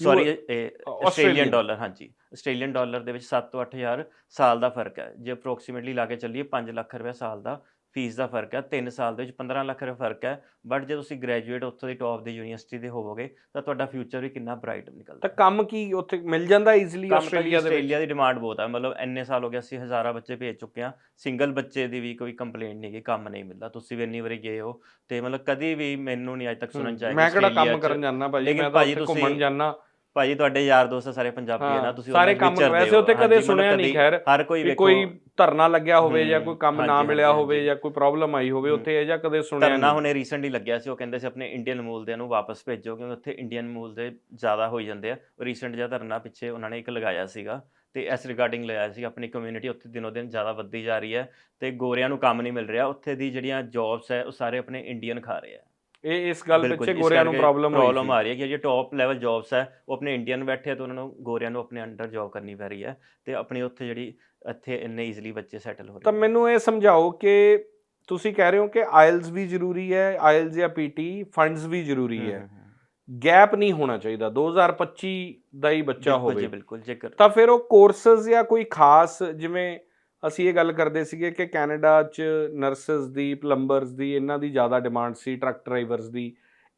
sorry Australian dollar ਹਾਂਜੀ। ਆਸਟ੍ਰੇਲੀਅਨ ਡਾਲਰ ਦੇ ਵਿੱਚ 7 ਤੋਂ 8000 ਸਾਲ ਦਾ ਫ਼ਰਕ ਹੈ। ਜੇ ਅਪਰੋਕਸੀਮੇਟਲੀ ਲਾ ਕੇ ਚੱਲੀਏ 5 ਲੱਖ ਰੁਪਏ ਸਾਲ ਦਾ ਫੀਸ ਦਾ ਫ਼ਰਕ ਹੈ 3 ਸਾਲ ਦੇ ਵਿੱਚ 15 ਲੱਖ ਰੁਪਏ ਫ਼ਰਕ ਹੈ ਬਟ ਜੇ ਤੁਸੀਂ ਗ੍ਰੈਜੂਏਟ ਉੱਥੋਂ ਦੀ ਟੌਪ ਦੀ ਯੂਨੀਵਰਸਿਟੀ ਦੇ ਹੋਵੋਗੇ ਤਾਂ ਤੁਹਾਡਾ ਫਿਊਚਰ ਵੀ ਕਿੰਨਾ ਬ੍ਰਾਈਟ ਨਿਕਲਦਾ ਤਾਂ ਕੰਮ ਕੀ ਉੱਥੇ ਮਿਲ ਜਾਂਦਾ ਈਜ਼ੀਲੀ ਆਸਟ੍ਰੇਲੀਆ ਦੇ ਵਿੱਚ? ਆਸਟ੍ਰੇਲੀਆ ਦੀ ਡਿਮਾਂਡ ਬਹੁਤ ਹੈ ਮਤਲਬ ਇੰਨੇ ਸਾਲ ਹੋ ਗਏ ਅਸੀਂ ਹਜ਼ਾਰਾਂ ਬੱਚੇ ਭੇਜ ਚੁੱਕੇ ਹਾਂ ਸਿੰਗਲ ਬੱਚੇ ਦੀ ਵੀ ਕੋਈ ਕੰਪਲੇਂਟ ਨਹੀਂ ਕਿ ਕੰਮ ਨਹੀਂ ਮਿਲਦਾ ਤੁਸੀਂ ਵੀ ਇੰਨੀ ਵਾਰੀ ਗਏ ਹੋ ਤੇ ਮਤਲਬ ਕਦੀ ਵੀ ਮੈਨੂੰ ਨਹੀਂ ਅੱਜ ਤੱਕ ਸੁਣਨ ਚ ਆਇਆ ਮੈਂ ਕਿਹੜਾ ਕੰਮ ਕਰਨ ਜਾਣਾ ਭਾਜੀ ਮੈਂ ਤਾਂ ਘੁੰਮਣ ਜਾਣਾ ਭਾਜੀ ਤੁਹਾਡੇ ਯਾਰ ਦੋਸਤ ਸਾਰੇ ਪੰਜਾਬੀ ਹੈ ਨਾ ਤੁਸੀਂ ਸਾਰੇ ਕੰਮ ਵੈਸੇ। ਉੱਥੇ ਕਦੇ ਸੁਣਿਆ ਨਹੀਂ ਖੈਰ ਹਰ ਕੋਈ ਵੇਖੋ ਕੋਈ ਧਰਨਾ ਲੱਗਿਆ ਹੋਵੇ ਜਾਂ ਕੋਈ ਕੰਮ ਨਾ ਮਿਲਿਆ ਹੋਵੇ। ਜਾਂ ਕੋਈ ਪ੍ਰੋਬਲਮ ਆਈ ਹੋਵੇ। ਉੱਥੇ ਇਹ ਜਾਂ ਕਦੇ ਸੁਣਿਆ ਧਰਨਾ ਨਹੀਂ ਹੁਣੇ ਰੀਸੈਂਟਲੀ ਲੱਗਿਆ ਸੀ ਉਹ ਕਹਿੰਦੇ ਸੀ ਆਪਣੇ ਇੰਡੀਅਨ ਮੂਲ ਦੇ ਨੂੰ ਵਾਪਸ ਭੇਜੋ ਕਿਉਂਕਿ ਉੱਥੇ ਇੰਡੀਅਨ ਮੂਲ ਦੇ ਜ਼ਿਆਦਾ ਹੋਈ ਜਾਂਦੇ ਆ ਰੀਸੈਂਟ ਜਿਹਾ ਧਰਨਾ ਪਿੱਛੇ ਉਹਨਾਂ ਨੇ ਇੱਕ ਲਗਾਇਆ ਸੀਗਾ ਤੇ ਇਸ ਰਿਗਾਰਡਿੰਗ ਲਗਾਇਆ ਸੀ ਆਪਣੀ ਕਮਿਊਨਿਟੀ ਉੱਥੇ ਦਿਨੋ ਦਿਨ ਜ਼ਿਆਦਾ ਵੱਧਦੀ ਜਾ ਰਹੀ ਹੈ ਤੇ ਗੋਰਿਆਂ ਨੂੰ ਕੰਮ ਨਹੀਂ ਮਿਲ ਰਿਹਾ ਉੱਥੇ ਦੀ ਜਿਹੜੀਆਂ ਜੌਬਸ ਹੈ ਉਹ ਸਾਰੇ ਆਪਣੇ ਇੰਡੀਅਨ ਖਾ ਰਹੇ ਆ ਇਹ ਇਸ ਗੱਲ ਪਿੱਛੇ ਜੀ, ਗੋਰਿਆਂ ਨੂੰ ਪ੍ਰੋਬਲਮ ਪ੍ਰੋਬਲਮ ਆ ਰਹੀ ਹੈ ਕਿ ਜਿਹੜੇ ਟੌਪ ਲੈਵਲ ਜੌਬਸ ਹੈ ਉਹ ਆਪਣੇ ਇੰਡੀਅਨ ਬੈਠੇ ਤੇ ਉਹਨਾਂ ਨੂੰ ਗੋਰਿਆਂ ਨੂੰ ਆਪਣੇ ਅੰਡਰ ਜੌਬ ਕਰਨੀ ਪੈ ਰਹੀ ਹੈ ਤੇ ਆਪਣੀ ਉੱਥੇ ਜਿਹੜੀ ਇੱਥੇ ਇੰਨੇ ਈਜ਼ੀਲੀ ਬੱਚੇ ਸੈਟਲ ਹੋ ਰਹੇ ਤਾਂ। ਮੈਨੂੰ ਇਹ ਸਮਝਾਓ ਕਿ ਤੁਸੀਂ ਕਹਿ ਰਹੇ ਹੋ ਕਿ ਆਇਲਸ ਵੀ ਜ਼ਰੂਰੀ ਹੈ ਆਇਲਸ ਜਾਂ ਪੀਟੀ ਫੰਡਸ ਵੀ ਜ਼ਰੂਰੀ ਹੈ। ਗੈਪ ਨਹੀਂ ਹੋਣਾ ਚਾਹੀਦਾ 2025 ਦਾ ਹੀ ਬੱਚਾ ਜੀ ਹੋਵੇ ਬਿਲਕੁਲ ਜੇਕਰ ਤਾਂ ਫਿਰ ਉਹ ਕੋਰਸਸ ਜਾਂ ਕੋਈ ਖਾਸ ਜਿਵੇਂ ਅਸੀਂ ਇਹ ਗੱਲ ਕਰਦੇ ਸੀਗੇ ਕਿ ਕੈਨੇਡਾ 'ਚ ਨਰਸਸ ਦੀ ਪਲੰਬਰਸ ਦੀ, ਇਹਨਾਂ ਦੀ ਜ਼ਿਆਦਾ ਡਿਮਾਂਡ ਸੀ ਟਰੱਕ ਡਰਾਈਵਰਸ ਦੀ।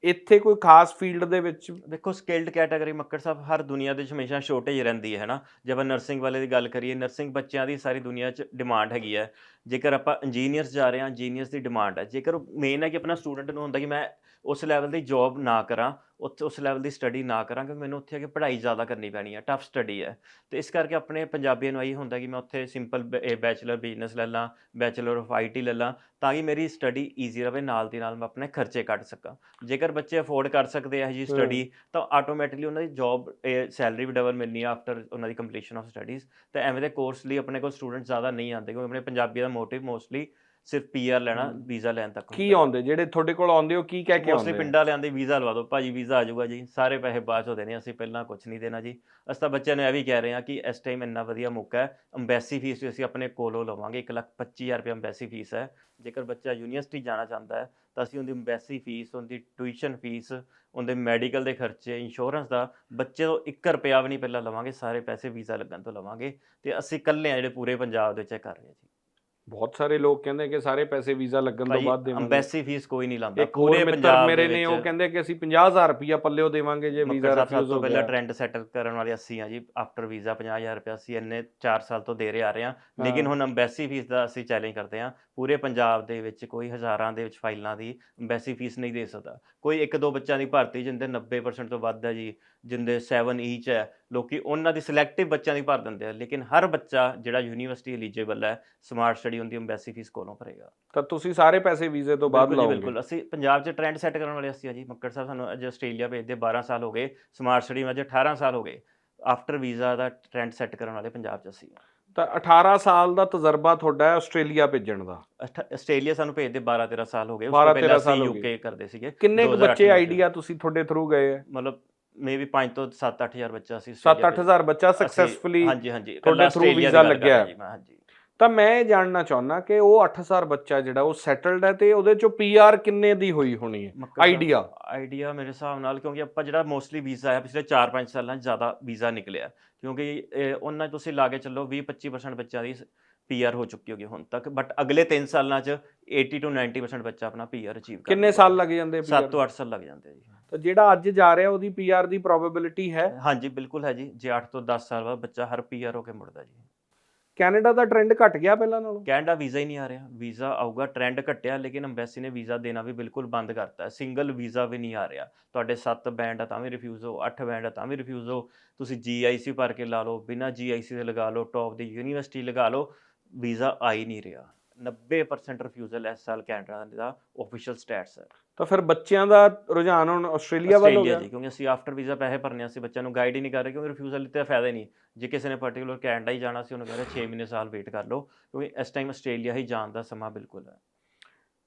ਇੱਥੇ ਕੋਈ ਖਾਸ ਫੀਲਡ ਦੇ ਵਿੱਚ ਦੇਖੋ ਸਕਿਲਡ ਕੈਟਾਗਰੀ ਮੱਕੜ ਸਾਹਿਬ, ਹਰ ਦੁਨੀਆ ਦੇ ਵਿੱਚ ਹਮੇਸ਼ਾ ਸ਼ੋਰਟੇਜ ਰਹਿੰਦੀ ਹੈ ਨਾ ਜੇ ਆਪਾਂ ਨਰਸਿੰਗ ਵਾਲੇ ਦੀ ਗੱਲ ਕਰੀਏ ਨਰਸਿੰਗ ਬੱਚਿਆਂ ਦੀ ਸਾਰੀ ਦੁਨੀਆ 'ਚ ਡਿਮਾਂਡ ਹੈਗੀ ਹੈ। ਜੇਕਰ ਆਪਾਂ ਇੰਜੀਨੀਅਰਸ ਜਾ ਰਹੇ ਹਾਂ ਇੰਜੀਨੀਅਰਸ ਦੀ ਡਿਮਾਂਡ ਹੈ। ਜੇਕਰ ਮੇਨ ਹੈ ਕਿ ਆਪਣਾ ਸਟੂਡੈਂਟ ਨੂੰ ਹੁੰਦਾ ਕਿ ਮੈਂ ਉਸ ਲੈਵਲ ਦੀ ਜੌਬ ਨਾ ਕਰਾਂ ਉੱਥੇ ਉਸ ਲੈਵਲ ਦੀ ਸਟੱਡੀ ਨਾ ਕਰਾਂ ਕਿਉਂਕਿ ਮੈਨੂੰ ਉੱਥੇ ਆ ਕੇ ਪੜ੍ਹਾਈ ਜ਼ਿਆਦਾ ਕਰਨੀ ਪੈਣੀ ਹੈ ਟਫ ਸਟੱਡੀ ਹੈ ਤੇ ਇਸ ਕਰਕੇ ਆਪਣੇ ਪੰਜਾਬੀਆਂ ਨੂੰ ਇਹੀ ਹੁੰਦਾ ਕਿ ਮੈਂ ਉੱਥੇ ਸਿੰਪਲ ਬੈਚਲਰ ਬਿਜ਼ਨਸ ਲੈ ਲਾਂ ਬੈਚਲਰ ਆਫ ਆਈਟੀ ਲੈ ਲਾਂ ਤਾਂ ਕਿ ਮੇਰੀ ਸਟੱਡੀ ਈਜ਼ੀ ਰਵੇ ਨਾਲ ਦੀ ਨਾਲ ਮੈਂ ਆਪਣੇ ਖਰਚੇ ਕੱਢ ਸਕਾਂ ਜੇਕਰ ਬੱਚੇ ਅਫੋਰਡ ਕਰ ਸਕਦੇ ਆ ਜੀ। ਸਟੱਡੀ ਤਾਂ ਆਟੋਮੈਟਿਕਲੀ ਉਹਨਾਂ ਦੀ ਜੌਬ ਸੈਲਰੀ ਵੀ ਡਬਲ ਮਿਲਣੀ ਆ ਆਫਟਰ ਉਹਨਾਂ ਦੀ ਕੰਪਲੀਸ਼ਨ ਆਫ ਸਟੱਡੀਜ਼ ਤੇ ਐਵੇਂ ਦੇ ਕੋਰਸ ਲਈ ਆਪਣੇ ਕੋਲ ਸਟੂਡੈਂਟ ਜ਼ਿਆਦਾ ਨਹੀਂ ਆਉਂਦੇ ਕਿਉਂਕਿ ਆਪਣੇ ਪੰਜਾਬੀਆਂ ਦਾ ਮੋਟਿਵ ਮੋਸਟਲੀ ਸਿਰਫ ਪੀਆਰ ਲੈਣਾ। ਵੀਜ਼ਾ ਲੈਣ ਤੱਕ ਕੀ ਆਉਂਦੇ? ਜਿਹੜੇ ਤੁਹਾਡੇ ਕੋਲ ਆਉਂਦੇ ਹੋ ਕੀ ਕਹਿ ਕੇ ਆਉਂਦੇ ਆ? ਪਿੰਡਾਂ ਲਿਆਂਦੇ ਵੀਜ਼ਾ ਲਵਾ ਦਿਓ। ਭਾਜੀ ਵੀਜ਼ਾ ਆ ਜਾਊਗਾ ਜੀ। ਸਾਰੇ ਪੈਸੇ ਬਾਅਦ ਚੋਂ ਦੇਣੇ ਅਸੀਂ ਪਹਿਲਾਂ ਕੁਝ ਨਹੀਂ ਦੇਣਾ ਜੀ। ਅਸੀਂ ਤਾਂ ਬੱਚਿਆਂ ਨੂੰ ਇਹ ਵੀ ਕਹਿ ਰਹੇ ਹਾਂ ਕਿ ਇਸ ਟਾਈਮ ਇੰਨਾ ਵਧੀਆ ਮੌਕਾ ਹੈ। ਅੰਬੈਸੀ ਫੀਸ ਵੀ ਅਸੀਂ ਆਪਣੇ ਕੋਲੋਂ ਲਵਾਂਗੇ। 1,25,000 ਰੁਪਏ ਅੰਬੈਸੀ ਫੀਸ ਹੈ। ਜੇਕਰ ਬੱਚਾ ਯੂਨੀਵਰਸਿਟੀ ਜਾਣਾ ਚਾਹੁੰਦਾ ਹੈ ਤਾਂ ਅਸੀਂ ਉਹਦੀ ਅੰਬੈਸੀ ਫੀਸ ਉਹਦੀ ਟਿਊਸ਼ਨ ਫੀਸ ਉਹਦੇ ਮੈਡੀਕਲ ਦੇ ਖਰਚੇ ਇੰਸ਼ੋਰੈਂਸ ਦਾ ਬੱਚੇ ਤੋਂ 1 ਰੁਪਿਆ ਵੀ ਨਹੀਂ ਪਹਿਲਾਂ ਲਵਾਂਗੇ। ਸਾਰੇ ਪੈਸੇ ਵੀਜ਼ਾ ਲੱਗਣ ਤੋਂ ਲਵਾਂਗੇ। ਤੇ ਅਸੀਂ ਇਕੱਲੇ ਆ ਜਿਹੜੇ ਪੂਰੇ ਪੰਜਾਬ ਦੇ ਵਿੱਚ ਇਹ ਕਰ ਰਹੇ ਹਾਂ ਜੀ। ਬਹੁਤ ਸਾਰੇ ਲੋਕ ਕਹਿੰਦੇ ਕਿ ਸਾਰੇ ਪੈਸੇ ਵੀਜ਼ਾ ਲੱਗਣ ਤੋਂ ਬਾਅਦ ਦੇਵਾਂਗੇ। ਅੰਬੈਸੀ ਫੀਸ ਕੋਈ ਨਹੀਂ ਹੋਰ ਪੂਰੇ ਪੰਜਾਬ ਮੇਰੇ ਨੇ ਉਹ ਕਹਿੰਦੇ ਕਿ ਅਸੀਂ 50000 ਰੁਪਇਆ ਪੱਲਿਓ ਦੇਵਾਂਗੇ ਜੇ ਵੀਜ਼ਾ ਰਿਫਿਊਜ਼ ਤੋਂ ਹੋ ਪਹਿਲਾਂ ਗਿਆ। ਟ੍ਰੈਂਡ ਸੈਟਲ ਕਰਨ ਵਾਲੇ ਅਸੀਂ ਆ ਜੀ ਆਫਟਰ ਵੀਜ਼ਾ 50000 ਰੁਪਏ ਅਸੀਂ ਇੰਨੇ 4 ਸਾਲ ਤੋਂ ਦੇ ਰਹੇ ਆ ਰਹੇ ਹਾਂ ਲੇਕਿਨ। ਹੁਣ ਅੰਬੈਸੀ ਫੀਸ ਦਾ ਅਸੀਂ ਚੈਲੰਜ ਕਰਦੇ ਹਾਂ ਪੂਰੇ ਪੰਜਾਬ ਦੇ ਵਿੱਚ ਕੋਈ ਹਜ਼ਾਰਾਂ ਦੇ ਵਿੱਚ ਫਾਈਲਾਂ ਦੀ ਅੰਬੈਸੀ ਫੀਸ ਨਹੀਂ ਦੇ ਸਕਦਾ। ਕੋਈ ਇੱਕ ਦੋ ਬੱਚਿਆਂ ਦੀ ਭਰਤੀ ਜਿੰਦੇ 90% ਤੋਂ ਵੱਧ ਹੈ ਜੀ ਜਿੰਦੇ 7 ਈਚ ਹੈ ਲੋਕੀ ਉਹਨਾਂ ਦੀ ਸਿਲੈਕਟਿਵ ਬੱਚਿਆਂ ਦੀ ਭਰ ਦਿੰਦੇ ਆ ਲੇਕਿਨ ਹਰ ਬੱਚਾ ਜਿਹੜਾ ਯੂਨੀਵਰਸਿਟੀ ਐਲੀਜੀਬਲ ਹੈ ਸਮਾਰਟ ਸਟੱਡੀ ਉਹਦੀ ਅੰਬੈਸੀ ਫੀਸ ਕੋਲੋਂ ਭਰੇਗਾ। ਤਾਂ ਤੁਸੀਂ ਸਾਰੇ ਪੈਸੇ ਵੀਜ਼ੇ ਤੋਂ ਬਾਅਦ ਲਾਓਗੇ? ਬਿਲਕੁਲ। ਅਸੀਂ ਪੰਜਾਬ 'ਚ ਟ੍ਰੈਂਡ ਸੈੱਟ ਕਰਨ ਵਾਲੇ ਅਸੀਂ ਆ ਜੀ ਮੱਕੜ ਸਾਹਿਬ ਸਾਨੂੰ ਅੱਜ ਆਸਟ੍ਰੇਲੀਆ ਭੇਜਦੇ 12 ਸਾਲ ਹੋ ਗਏ ਸਮਾਰਟ ਸਟੱਡੀ ਵਿੱਚ 18 ਸਾਲ ਹੋ ਗਏ। ਆਫਟਰ ਵੀਜ਼ਾ ਦਾ ਟ੍ਰੈਂਡ ਸੈੱਟ ਕਰਨ ਵਾਲੇ ਪੰਜਾਬ 'ਚ ਅਸੀਂ। ਤਾਂ 18 ਸਾਲ ਦਾ ਤਜਰਬਾ ਤੁਹਾਡਾ ਹੈ ਆਸਟ੍ਰੇਲੀਆ ਭੇਜਣ ਦਾ। ਅਠ- ਆਸਟ੍ਰੇਲੀਆ ਸਾਨੂੰ ਭੇਜਦੇ 12 13 ਸਾਲ ਹੋ ਗਏ। ਉਸ 12 ਤੋਂ ਪਹਿਲਾਂ 13 ਸਾਲ ਅਸੀਂ ਹੋ ਗਏ। ਯੂਕੇ ਕਰਦੇ ਸੀਗੇ। ਕਿੰਨੇ ਕੁ 2008 ਬੱਚੇ ਵਿੱਚ। ਆਈਡੀਆ ਤੁਸੀਂ ਤੁਹਾਡੇ ਥਰੂ ਗਏ ਹੈ? ਮਤਲਬ ਮੇਬੀ 5 ਤੋਂ 7 8000 ਬੱਚਾ ਅਸੀਂ 7-8000 ਬੱਚਾ ਸਕਸੈਸਫੁਲੀ ਹਾਂਜੀ ਹਾਂਜੀ। ਤੁਹਾਡੇ ਇਕੱਲਾ through ਆਸਟ੍ਰੇਲੀਆ visa ਦੀ ਗੱਲ ਕਰ ਲੱਗਿਆ ਰਿਹਾ ਜੀ ਮੈਂ ਹਾਂਜੀ। ਤਾਂ ਮੈਂ ਇਹ ਜਾਣਨਾ ਚਾਹੁੰਦਾ ਕਿ ਉਹ 8000 ਬੱਚਾ ਜਿਹੜਾ ਉਹ ਸੈਟਲਡ ਹੈ ਤੇ ਉਹਦੇ ਚੋਂ ਪੀਆਰ ਕਿੰਨੇ ਦੀ ਹੋਈ ਹੋਣੀ ਹੈ? ਆਈਡੀਆ ਆਈਡੀਆ ਮੇਰੇ ਹਿਸਾਬ ਨਾਲ ਕਿਉਂਕਿ ਆਪਾਂ ਜਿਹੜਾ ਮੋਸਟਲੀ ਵੀਜ਼ਾ ਹੈ ਪਿਛਲੇ 4-5 ਸਾਲਾਂ 'ਚ ਜ਼ਿਆਦਾ ਵੀਜ਼ਾ ਨਿਕਲਿਆ। ਕਿਉਂਕਿ ਉਹਨਾਂ 'ਚ ਤੁਸੀਂ ਲਾ ਕੇ ਚੱਲੋ 20-25% ਬੱਚਿਆਂ ਦੀ ਪੀਆਰ ਹੋ ਚੁੱਕੀ ਹੋਗੀ ਹੁਣ ਤੱਕ। ਬਟ ਅਗਲੇ 3 ਸਾਲਾਂ 'ਚ 80 ਤੋਂ 90% ਬੱਚਾ ਆਪਣਾ ਪੀਆਰ ਅਚੀਵ ਕਰ ਕਿੰਨੇ ਸਾਲ ਲੱਗ ਜਾਂਦੇ 7 ਪੀਆਰ ਤੋਂ 8 ਸਾਲ ਲੱਗ ਜਾਂਦੇ ਜੀ। ਤਾਂ ਜਿਹੜਾ ਅੱਜ ਜਾ ਰਿਹਾ ਉਹਦੀ ਪੀਆਰ ਦੀ ਪ੍ਰੋਬੇਬਿਲਿਟੀ ਹੈ? ਹਾਂਜੀ ਬਿਲਕੁਲ ਹੈ ਜੀ। ਜੇ 8 ਤੋਂ 10 ਸਾਲ ਬਾਅਦ ਬੱਚਾ ਹਰ ਪੀਆਰ ਹੋ ਕੇ ਮੁੜਦਾ ਜੀ। ਕੈਨੇਡਾ ਦਾ ਟ੍ਰੈਂਡ ਘਟ ਗਿਆ ਪਹਿਲਾਂ ਨਾਲੋਂ? ਕੈਨੇਡਾ ਵੀਜ਼ਾ ਹੀ ਨਹੀਂ ਆ ਰਿਹਾ। ਵੀਜ਼ਾ ਆਊਗਾ ਟ੍ਰੈਂਡ ਘਟਿਆ, ਲੇਕਿਨ ਅੰਬੈਸੀ ਨੇ ਵੀਜ਼ਾ ਦੇਣਾ ਵੀ ਬਿਲਕੁਲ ਬੰਦ ਕਰਤਾ। ਸਿੰਗਲ ਵੀਜ਼ਾ ਵੀ ਨਹੀਂ ਆ ਰਿਹਾ। ਤੁਹਾਡੇ 7 ਬੈਂਡ ਆ ਤਾਂ ਵੀ ਰਿਫਿਊਜ਼ ਹੋ 8 ਬੈਂਡ ਆ ਤਾਂ ਵੀ ਰਿਫਿਊਜ਼ ਹੋ। ਤੁਸੀਂ ਜੀਆਈਸੀ ਭਰ ਕੇ ਲਾ ਲਓ, ਬਿਨਾਂ ਜੀਆਈਸੀ ਦੇ ਲਗਾ ਲਓ ਟੌਪ ਦੀ ਯੂਨੀਵਰਸਿਟੀ ਲਗਾ ਲਓ, ਵੀਜ਼ਾ ਆ ਹੀ ਨਹੀਂ ਰਿਹਾ। 90% ਰਿਫਿਊਜ਼ਲ ਇਸ ਸਾਲ ਕੈਨੇਡਾ ਦਾ ਆਫੀਸ਼ੀਅਲ ਸਟੈਟਸ ਹੈ। ਤਾਂ ਫਿਰ ਬੱਚਿਆਂ ਦਾ ਰੁਝਾਨ ਹੁਣ ਆਸਟ੍ਰੇਲੀਆ ਵੱਲ ਹੋ ਗਿਆ। ਜੀ ਕਿਉਂਕਿ ਅਸੀਂ ਆਫਟਰ ਵੀਜ਼ਾ ਪੈਸੇ ਭਰਨੇ ਅਸੀਂ ਬੱਚਿਆਂ ਨੂੰ ਗਾਈਡ ਹੀ ਨਹੀਂ ਕਰ ਰਹੇ ਕਿਉਂਕਿ ਰਿਫਿਊਜ਼ਲ ਤੇ ਫਾਇਦਾ ਹੀ ਨਹੀਂ। ਜੇ ਕਿਸੇ ਨੇ ਪਾਰਟਿਕੂਲਰ ਕੈਨੇਡਾ ਹੀ ਜਾਣਾ ਸੀ ਉਹਨੂੰ ਕਹਿੰਦੇ 6 ਮਹੀਨੇ ਸਾਲ ਵੇਟ ਕਰ ਲਓ ਕਿਉਂਕਿ ਇਸ ਟਾਈਮ ਆਸਟ੍ਰੇਲੀਆ ਹੀ ਜਾਣ ਦਾ ਸਮਾਂ ਬਿਲਕੁਲ ਹੈ।